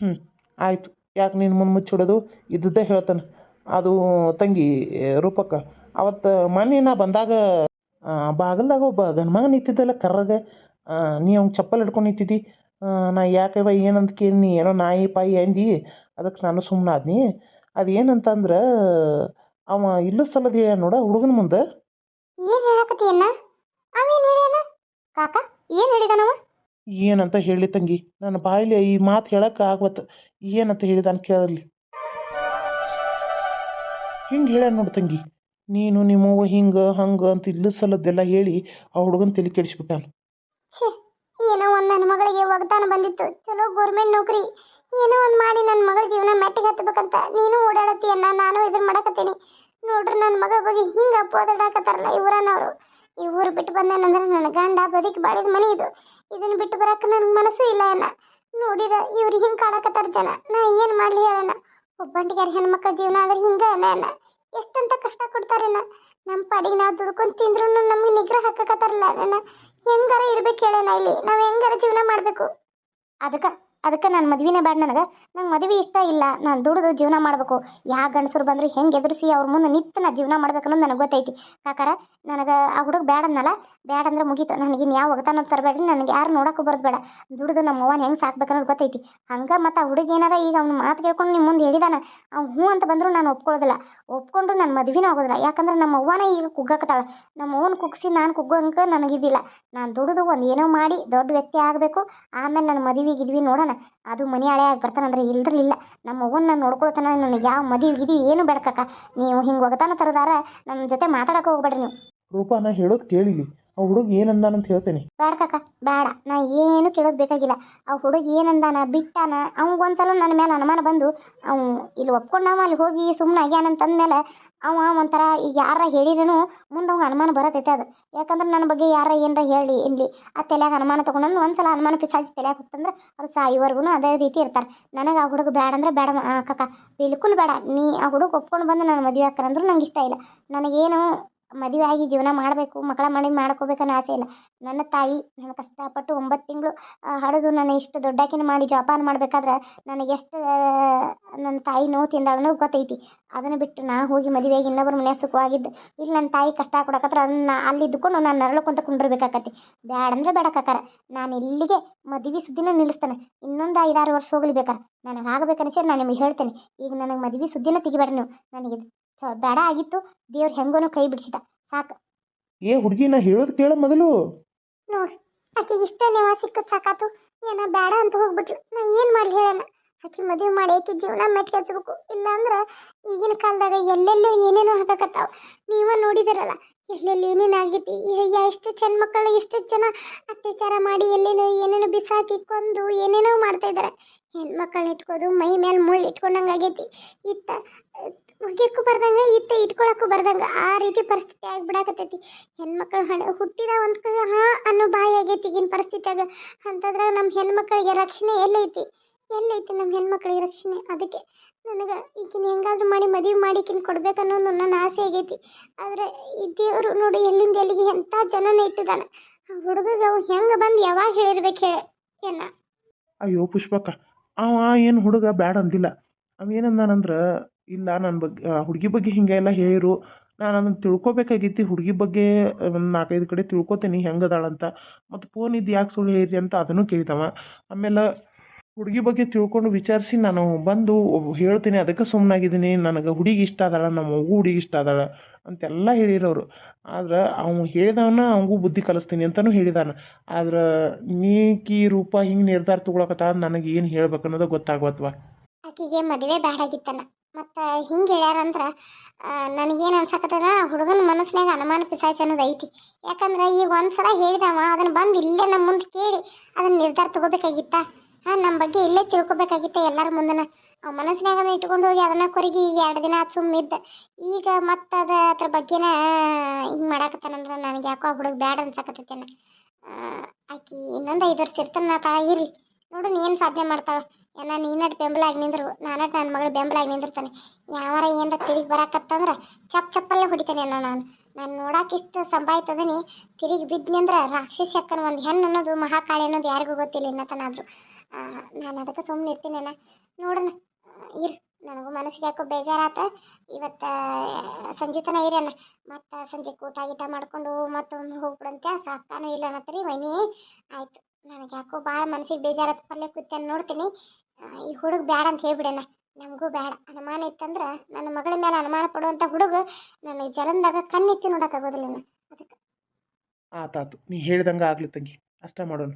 ಹ್ಞೂ ಆಯಿತು. ಯಾಕೆ ನೀನು ಮುಂದೆ ಮುಚ್ಚಿಡೋದು? ಇದ್ದದ್ದೇ ಹೇಳ್ತಾನೆ. ಅದು ತಂಗಿ ರೂಪಕ್ಕ. ಅವತ್ತು ಮೊನ್ನೆ ನಾ ಬಂದಾಗ ಬಾಗಲ್ದಾಗ ಒಬ್ಬ ಗಂಡು ಮಗ ನಿಂತಿದ್ದಲ್ಲ ಕರ್ರಗೆ. ನೀ ಅವ್ನ ಚಪ್ಪಲ್ ಹಿಡ್ಕೊಂಡು ನಿಂತಿದ್ದಿ. ನಾ ಯಾಕವ ಏನಂತ ಕೇಳಿನಿ ಏನೋ ನಾಯಿ ಪಾಯಿ ಅಂದಿ. ಅದಕ್ಕೆ ನಾನು ಸುಮ್ಮನೆ ಆದ್ನಿ. ಅದು ಏನಂತಂದ್ರೆ ಅವ ಇಲ್ಲ ಸಲದ ಹೇಳ್ಯಾನ ನೋಡ ಹುಡುಗನ ಮುಂದೆ. ಏನು ಹೇಳಕತ್ತಿ ಅಣ್ಣ? ಅವೇನು ಹೇಳ್ಯಾನ ಕಾಕ ಏನು ಹೇಳಿದಾನವ? ಏನಂತ ಹೇಳಿ ತಂಗಿ ನನ್ನ ಬಾಯಲ್ಲಿ ಈ ಮಾತು ಹೇಳಕ್ಕೆ ಆಗ್ವತ್ತು. ಏನಂತ ಹೇಳಿದಾನ ಕೇಳಲಿ ಹಿಂಗೆ ಹೇಳ್ಯಾನ ನೋಡು ತಂಗಿ. ನೀನು ನಿಮ್ಮವ್ವ ಹಿಂಗೆ, ಹಂಗೆ ಅಂತ ಇಲ್ಲ ಸಲದ್ದೆಲ್ಲ ಹೇಳಿ ಆ ಹುಡುಗನ ತಲೆ ಕೆಡಿಸ್ಬಿಟ್ಟಾನ. ಛೆ, ಏನೋ ಒಂದು ನನ್ನ ಮಗಳಿಗೆ ವಾಗ್ದಾನ ಬಂದಿತ್ತು. ಚಲೋ ಗೌರ್ಮೆಂಟ್ ನೌಕರಿ. ಏನೋ ಒಂದು ಮಾಡಿ ನನ್ನ ಮಗಳ ಜೀವನ ಮೆಟ್ಟಿಗೆ ಹತ್ತಬೇಕಂತ ನೀನು ಓಡಾಡತ್ತೀಯನ್ನ, ನಾನು ಇದನ್ನ ಮಾಡಕತ್ತೀನಿ. ನೋಡ್ರಿ ನನ್ನ ಮಗಳ ಬಗ್ಗೆ ಹಿಂಗೆ ಅಪ್ಪೋದಾಡಕತ್ತಾರಲ್ಲ ಇವರನ್ನವರು. ಈ ಊರು ಬಿಟ್ಟು ಬಂದೇನಂದ್ರೆ ನನ್ನ ಗಂಡ ಬದುಕಿ ಬಾಳಿದ ಮನೆ ಇದು. ಇದನ್ನ ಬಿಟ್ಟು ಬರಕ್ಕೆ ನನಗೆ ಮನಸ್ಸು ಇಲ್ಲ ಅಣ್ಣ. ನೋಡಿರ ಇವ್ರು ಹಿಂಗೆ ಕಾಡಕತ್ತಾರ ಜನ. ನಾ ಏನು ಮಾಡಲಿ ಹೇಳಣ್ಣ? ಒಬ್ಬಂಟಿಗಾರ ಹೆಣ್ಮಕ್ಳ ಜೀವನ ಅಂದ್ರೆ ಹಿಂಗ ನಾನು ಎಷ್ಟಂತ ಕಷ್ಟ ಕೊಡ್ತಾರೇನ ನಮ್ಮ ಪಾಡಿಗೆ ನಾವು ದುಡ್ಕೊಂಡು ತಿಂದ್ರು ನಮ್ಗೆ ನಿಗ್ರಹ ಹಾಕಕತ್ತಾರಲ್ಲ ನಾನು ಹೆಂಗಾರ ಇರ್ಬೇಕು ಹೇಳೇನ ಇಲ್ಲಿ. ನಾವು ಹೆಂಗಾರ ಜೀವನ ಮಾಡಬೇಕು? ಅದಕ್ಕೆ ಅದಕ್ಕೆ ನಾನು ಮದುವೆನೇ ಬೇಡ ನನಗೆ. ನಂಗೆ ಮದುವೆ ಇಷ್ಟ ಇಲ್ಲ. ನಾನು ದುಡಿದು ಜೀವನ ಮಾಡಬೇಕು. ಯಾವ ಗಂಡಸರು ಬಂದ್ರು ಹೆಂಗೆ ಎದುರಿಸಿ ಅವ್ರ ಮುಂದೆ ನಿಂತು ನಾ ಜೀವನ ಮಾಡ್ಬೇಕು ಅನ್ನೋದು ನನಗೆ ಗೊತ್ತೈತಿ. ಕಾಕಾರ, ನನಗೆ ಆ ಹುಡುಗ ಬೇಡ ಅನ್ನಲ್ಲ ಬೇಡ ಅಂದ್ರೆ ಮುಗೀತು. ಇನ್ನು ಯಾವ ಒಗತಾನ ತರಬೇಡ್ರಿ. ನನಗೆ ಯಾರು ನೋಡೋಕ್ಕೂ ಬರೋದು ಬೇಡ. ದುಡಿದು ನಮ್ಮ ಅವ್ವನ ಹೆಂಗೆ ಸಾಕ್ಬೇಕು ಅನ್ನೋದು ಗೊತ್ತೈತಿ. ಹಂಗೆ ಮತ್ತು ಆ ಹುಡುಗ ಏನಾರ ಈಗ ಅವ್ನ ಮಾತು ಕೇಳ್ಕೊಂಡು ನಿಮ್ಮ ಮುಂದೆ ಹೇಳಿದಾನ. ಅವ್ನು ಹ್ಞೂ ಅಂತ ಬಂದರೂ ನಾನು ಒಪ್ಕೊಳ್ಳೋದಿಲ್ಲ. ಒಪ್ಕೊಂಡು ನನ್ನ ಮದುವೆನೂ ಆಗೋದಿಲ್ಲ. ಯಾಕಂದ್ರೆ ನಮ್ಮ ಅವ್ವನ ಈಗ ಕುಗ್ಗಕತ್ತಾಳ. ನಮ್ಮ ಅವ್ವನ ಕುಗ್ಸಿ ನಾನು ಕುಗ್ಗೋಂಗೆ ನನಗಿದಿಲ್ಲ ನಾನು ದುಡಿದು ಒಂದು ಏನೋ ಮಾಡಿ ದೊಡ್ಡ ವ್ಯಕ್ತಿ ಆಗಬೇಕು. ಆಮೇಲೆ ನನ್ನ ಮದುವೆ ಗಿದ್ವಿ ನೋಡೋಣ. ಅದು ಮನೆ ಹಳೆ ಆಗಿ ಬರ್ತಾನಂದ್ರೆ ಇಲ್ದ್ರ ಇಲ್ಲ. ನಮ್ಮ ಮಗುನ ನೋಡ್ಕೊಳ್ತಾನ, ನನಗೆ ಯಾವ ಮದುವೆ ಗಿದಿ ಏನು ಬೇಡಕ್ಕ ನೀವು ಹಿಂಗೆ ಹೋಗತಾನ ತರದಾರ ನನ್ನ ಜೊತೆ ಮಾತಾಡಕ್ಕೆ ಹೋಗ್ಬೇಡ್ರಿ ನೀವು. ರೂಪ, ನಾ ಹೇಳೋದು ಕೇಳಿಲಿ. ಆ ಹುಡುಗ ಏನಂದಾನಂತ ಹೇಳ್ತೇನೆ. ಬೇಡ ಕಾಕ, ಬೇಡ. ನಾ ಏನು ಕೇಳೋದು ಬೇಕಾಗಿಲ್ಲ. ಆ ಹುಡುಗ ಏನಂದಾನ, ಬಿಟ್ಟಾನ ಅವ್ಗೊಂದ್ಸಲ ನನ್ನ ಮೇಲೆ ಅನುಮಾನ ಬಂದು, ಅವ್ ಇಲ್ಲಿ ಒಪ್ಕೊಂಡವ ಅಲ್ಲಿ ಹೋಗಿ ಸುಮ್ಮನೆ ಆಗ್ಯಾನಂತಂದ್ಮೇಲೆ ಅವ ಒಂಥರ ಈಗ ಯಾರ ಹೇಳಿರೇನು ಮುಂದೆ ಅವ್ಗೆ ಅನುಮಾನ ಬರತೈತೆ ಅದು. ಯಾಕಂದ್ರೆ ನನ್ನ ಬಗ್ಗೆ ಯಾರ ಏನರ ಹೇಳಿ ಇಲ್ಲಿ ಆ ತಲೆಯಾಗ ಅನುಮಾನ ತೊಗೊಂಡು ಒಂದ್ಸಲ ಅನುಮಾನ ಪಿಸಾಜಿ ತಲೆಯಾಗ ಹೋಗ್ತಂದ್ರೆ ಅವ್ರು ಸಾಯಿವರೆಗೂ ಅದೇ ರೀತಿ ಇರ್ತಾರೆ. ನನಗೆ ಆ ಹುಡುಗ ಬೇಡ ಅಂದ್ರೆ ಬೇಡ ಕಾಕ. ಬಿಲ್ಕುಲ್ ಬೇಡ. ನೀ ಆ ಹುಡುಗ ಒಪ್ಕೊಂಡು ಬಂದು ನನ್ನ ಮದುವೆ ಹಾಕಂದ್ರು ನಂಗೆ ಇಷ್ಟ ಇಲ್ಲ. ನನಗೇನು ಮದುವೆ ಆಗಿ ಜೀವನ ಮಾಡಬೇಕು, ಮಕ್ಕಳ ಮಾಡಿ ಮಾಡ್ಕೋಬೇಕನ್ನೋ ಆಸೆ ಇಲ್ಲ. ನನ್ನ ತಾಯಿ ನಾನು ಕಷ್ಟಪಟ್ಟು ಒಂಬತ್ತು ತಿಂಗಳು ಹಡಿದು ನಾನು ಇಷ್ಟು ದೊಡ್ಡಾಕಿನ ಮಾಡಿ ಜೋಪಾನ ಮಾಡಬೇಕಾದ್ರೆ ನನಗೆ ಎಷ್ಟು ನನ್ನ ತಾಯಿ ನೋವು ತಿಂದಾಳನೋ ಗೊತ್ತೈತಿ. ಅದನ್ನು ಬಿಟ್ಟು ನಾ ಹೋಗಿ ಮದುವೆಯಾಗಿ ಇನ್ನೊಬ್ಬರ ಮನೆ ಸುಖವಾಗಿದ್ದು, ಇಲ್ಲಿ ನನ್ನ ತಾಯಿ ಕಷ್ಟ ಕೊಡಕತ್ರ ಅದನ್ನ ಅಲ್ಲಿ ಇದ್ದುಕೊಂಡು ನಾನು ನರಳಕೊಂತ ಕುಂಡಿರ್ಬೇಕಾಕತಿ ಬ್ಯಾಡ ಅಂದ್ರೆ ಬೇಡ ಕಾಕಾರ, ನಾನು ಇಲ್ಲಿಗೆ ಮದುವೆ ಸುದ್ದಿನ ನಿಲ್ಲಿಸ್ತಾನೆ. ಇನ್ನೊಂದು ಐದಾರು ವರ್ಷ ಹೋಗ್ಲಿ ಬೇಕಾರೆ. ನನಗೆ ಆಗಬೇಕನ್ನಿಸಿ ನಾನು ನಿಮಗೆ ಹೇಳ್ತೇನೆ. ಈಗ ನನಗೆ ಮದುವೆ ಸುದ್ದಿನ ತೆಗಿಬೇಡ ನೀವು. ನನಗೆ ಬೇಡ ಆಗಿತ್ತು. ದೇವ್ರು ಹೆಂಗೋನೋ ಕೈ ಬಿಡಿಸಿದ. ಸಾಕು. ಏ ಹುಡುಗಿ ನಾ ಹೇಳೋದು ಕೇಳ ಮೊದಲು. ನೋಡ್ ಆಕೆ ಇಷ್ಟ ನೆವ ಸಿಕ್ಕದ್ ಸಾಕಾತು. ಏನ ಬೇಡ ಅಂತ ಹೋಗ್ಬಿಟ್ಲು. ನಾ ಏನು ಮಾಡ್ಲಿ ಹೇಳೋಣ? ಆಕೆ ಮದುವೆ ಮಾಡಿ ಆಕೆ ಜೀವನ ಮೆಟ್ಗೆ ಹಚ್ಬೇಕು ಇಲ್ಲಾಂದ್ರೆ ಈಗಿನ ಕಾಲದಾಗ ಎಲ್ಲೆಲ್ಲೋ ಏನೇನೋ ಹಾಕಕತ್ತಾವ. ನೀವ ನೋಡಿದಿರಲ್ಲ ಎಲ್ಲೆಲ್ಲಿ ಏನೇನು ಆಗೈತಿ? ಈಗ ಎಷ್ಟು ಚೆನ್ನ ಮಕ್ಕಳು ಎಷ್ಟು ಜನ ಅತ್ಯಾಚಾರ ಮಾಡಿ ಎಲ್ಲೇನೋ ಏನೇನೋ ಬಿಸಾಕಿ ಕೊಂದು ಏನೇನೋ ಮಾಡ್ತಾ ಇದ್ದಾರೆ ಹೆಣ್ಮಕ್ಳನ್ನ ಇಟ್ಕೋದು ಮೈ ಮೇಲೆ ಮುಳ್ಳು ಇಟ್ಕೊಂಡಂಗೆ ಆಗೈತಿ. ಇತ್ತ ಒಗ್ಯಕ್ಕೂ ಬರ್ದಂಗ ಇತ್ತ ಇಟ್ಕೊಳಕ್ಕೂ ಬರ್ದಂಗ, ಆ ರೀತಿ ಪರಿಸ್ಥಿತಿ ಆಗ್ಬಿಡಾಕತ್ತೈತಿ. ಹೆಣ್ಮಕ್ಳು ಹಣ, ಹುಟ್ಟಿದ ಒಂದು ಕಡೆ ಹಾ ಅನ್ನೋ ಬಾಯಿ ಆಗೈತಿ ಈಗಿನ ಪರಿಸ್ಥಿತಿಯಾಗ. ಅಂತಂದ್ರೆ ನಮ್ಮ ಹೆಣ್ಮಕ್ಳಿಗೆ ರಕ್ಷಣೆ ಎಲ್ಲೈತಿ. ಎಲ್ಲೈತಿ ನಮ್ಮ ಹೆಣ್ಮಕ್ಳಿಗೆ ರಕ್ಷಣೆ. ಅದಕ್ಕೆ ನನಗೆ ಈಗಿನ ಹೆಂಗಾದ್ರೂ ಮಾಡಿ, ಮದುವೆ ಮಾಡಿ ಕಿನ್ ಕೊಡ್ಬೇಕನ್ನೋದು ನನ್ನ ಆಸೆ ಆಗೈತಿ. ಆದರೆ ಈ ದೇವರು ನೋಡಿ, ಎಲ್ಲಿಂದ ಎಲ್ಲಿಗೆ ಎಂಥ ಜನನ ಇಟ್ಟಿದ್ದಾನೆ ಆ ಹುಡುಗಗೆ ಅವು ಹೆಂಗೆ ಬಂದು ಯಾವಾಗ ಹೇಳಿರ್ಬೇಕು ಹೇಳ ಏನ ಅಯ್ಯೋ ಪುಷ್ಪಕ್ಕ, ಅವ ಏನು ಹುಡುಗ ಬ್ಯಾಡ ಅಂದಿಲ್ಲ. ಅವ ಏನಂದಾನಂದ್ರೆ ಇಲ್ಲ ನನ್ನ ಬಗ್ಗೆ ಹುಡುಗಿ ಬಗ್ಗೆ ಹಿಂಗೆಲ್ಲ ಹೇಳಿರು ನಾನು ಅದನ್ನು ತಿಳ್ಕೊಬೇಕಾಗಿತ್ತು ಹುಡುಗಿ ಬಗ್ಗೆ ಒಂದು ನಾಲ್ಕೈದು ಕಡೆ ತಿಳ್ಕೊತೀನಿ. ಹೆಂಗೆ ಅದಾಳಂತ ಮತ್ತು ಫೋನ್ ಇದು ಯಾಕೆ ಸುಳ್ಳು ಹೇಳಿರಿ ಅಂತ ಅದನ್ನು ಕೇಳ್ತಾವ. ಆಮೇಲೆ ಹುಡುಗಿ ಬಗ್ಗೆ ತಿಳ್ಕೊಂಡು ವಿಚಾರಿಸಿ ನಾನು ಬಂದು ಹೇಳ್ತೀನಿ. ಅದಕ್ಕೆ ಸುಮ್ಮನಾಗಿದ್ದೀನಿ ನನಗೆ ಹುಡುಗಿ ಇಷ್ಟ ಅದಾಳ. ನಮ್ಮ ಮಗು ಹುಡುಗಿ ಇಷ್ಟ ಅದಾಳ ಅಂತೆಲ್ಲ ಹೇಳಿರೋರು. ಆದ್ರೆ ಅವನು ಹೇಳಿದವನ ಅವಂಗೂ ಬುದ್ಧಿ ಕಲಿಸ್ತೀನಿ ಅಂತಲೂ ಹೇಳಿದಾನ. ಆದ್ರೆ ನೀಕಿ ರೂಪ ಹಿಂಗೆ ನಿರ್ಧಾರ ತೊಗೊಳಕತ್ತ? ನನಗೆ ಏನು ಹೇಳ್ಬೇಕು ಅನ್ನೋದು ಗೊತ್ತಾಗ್ವತ್ವ ಮದುವೆ ಮತ್ತು ಹಿಂಗೆ ಹೇಳ್ಯಾರಂದ್ರೆ ನನಗೇನು ಅನ್ಸಕತ್ತದ, ಹುಡುಗನ ಮನಸ್ಸಿನಾಗ ಅನುಮಾನ ಪಿಸಾಚ ಅನ್ನೋದು ಐತಿ. ಯಾಕಂದ್ರೆ ಈಗ ಒಂದ್ಸಲ ಹೇಳಿದವ ಅದನ್ನು ಬಂದು ಇಲ್ಲೇ ನಮ್ಮ ಮುಂದೆ ಕೇಳಿ ಅದನ್ನ ನಿರ್ಧಾರ ತಗೋಬೇಕಾಗಿತ್ತ? ಹಾಂ ನಮ್ಮ ಬಗ್ಗೆ ಇಲ್ಲೇ ತಿಳ್ಕೊಬೇಕಾಗಿತ್ತ ಎಲ್ಲರ ಮುಂದನ? ಅವ್ ಮನಸ್ಸಿನಾಗ ಅದನ್ನ ಇಟ್ಕೊಂಡು ಹೋಗಿ ಅದನ್ನ ಕೊರಗಿ ಈಗ ಎರಡು ದಿನ ಆತು ಸುಮ್ಮಿದ್ದ ಈಗ ಮತ್ತೆ ಅದ ಅದ್ರ ಬಗ್ಗೆನ ಹಿಂಗೆ ಮಾಡಾಕತ್ತಾನಂದ್ರೆ ನನಗೆ ಯಾಕೋ ಆ ಹುಡುಗ ಬ್ಯಾಡ ಅನ್ಸಕತ್ತೇನ ಆಕಿ ಇನ್ನೊಂದು ಐದು ವರ್ಷ ಇರ್ತಾನ ನಾ ತಾಳ ಇರಿ ಏನು ಸಾಧನೆ ಮಾಡ್ತಾಳ? ಏನ ನೀನಟ್ ಬೆಂಬಲ ಆಗಿ ನಿಂದ್ರು ನಾನಟ್ ನನ್ನ ಮಗಳು ಬೆಂಬಲ ಆಗಿ ನಿಂದಿರ್ತಾನೆ. ಯಾವಾರ ಏನರ ತಿರುಗಿ ಬರಾಕತ್ತಂದ್ರೆ ಚಪ್ ಚಪ್ಪಲ್ಲೇ ಹೊಡಿತಾನೆ ಅಣ್ಣ ನಾನು. ನಾನು ನೋಡಾಕಿಷ್ಟು ಸಂಭಾಯ್ತದನಿ. ತಿರುಗಿ ಬಿದ್ನಿ ಅಂದ್ರೆ ರಾಕ್ಷಸಿ ಅಕ್ಕನ ಒಂದು ಹೆಣ್ಣು ಅನ್ನೋದು, ಮಹಾಕಾಳಿ ಅನ್ನೋದು ಯಾರಿಗೂ ಗೊತ್ತಿಲ್ಲ ಇನ್ನತನಾದ್ರು. ನಾನು ಅದಕ್ಕೆ ಸುಮ್ಮನೆ ಇರ್ತೀನಿ ಅಣ್ಣ. ನೋಡೋಣ. ಇರು, ನನಗೂ ಮನಸ್ಸಿಗೆ ಯಾಕೋ ಬೇಜಾರಾತ. ಇವತ್ತು ಸಂಜೆ ತನ ಇರಣ್ಣ ಮತ್ತು ಸಂಜೆ ಊಟ ಗೀಟ ಮಾಡ್ಕೊಂಡು ಮತ್ತೊಮ್ಮೆ ಹೋಗ್ಬಿಡಂತೆ ಸಾಕ್ತಾನೂ ಇಲ್ಲ ಅನ್ನತ್ತರಿ ವೈನಿ. ಆಯ್ತು. ನನಗೆ ಯಾಕೋ ಭಾಳ ಮನಸ್ಸಿಗೆ ಬೇಜಾರಾತ. ಪಲ್ಲೆ ಕೂತ್ಕೊಂಡು ನೋಡ್ತೀನಿ. ಈ ಹುಡುಗ ಬ್ಯಾಡ ಅಂತ ಹೇಳ್ಬಿಡೋಣ ನಮಗೂ ಬೇಡ ಅನುಮಾನ ಇತ್ತಂದ್ರೆ ನನ್ನ ಮಗಳ ಮೇಲೆ ಅನುಮಾನ ಪಡುವಂಥ ಹುಡುಗ ನನಗೆ ಜಲಂದಾಗ ಕಣ್ಣೆತ್ತಿ ನೋಡೋಕ್ಕಾಗೋದಿಲ್ಲ ಅದಕ್ಕೆ. ಆತಾತು ನೀ ಹೇಳ್ದಂಗೆ ಆಗ್ಲಿ ತಂಗಿ. ಅಷ್ಟೇ ಮಾಡೋಣ.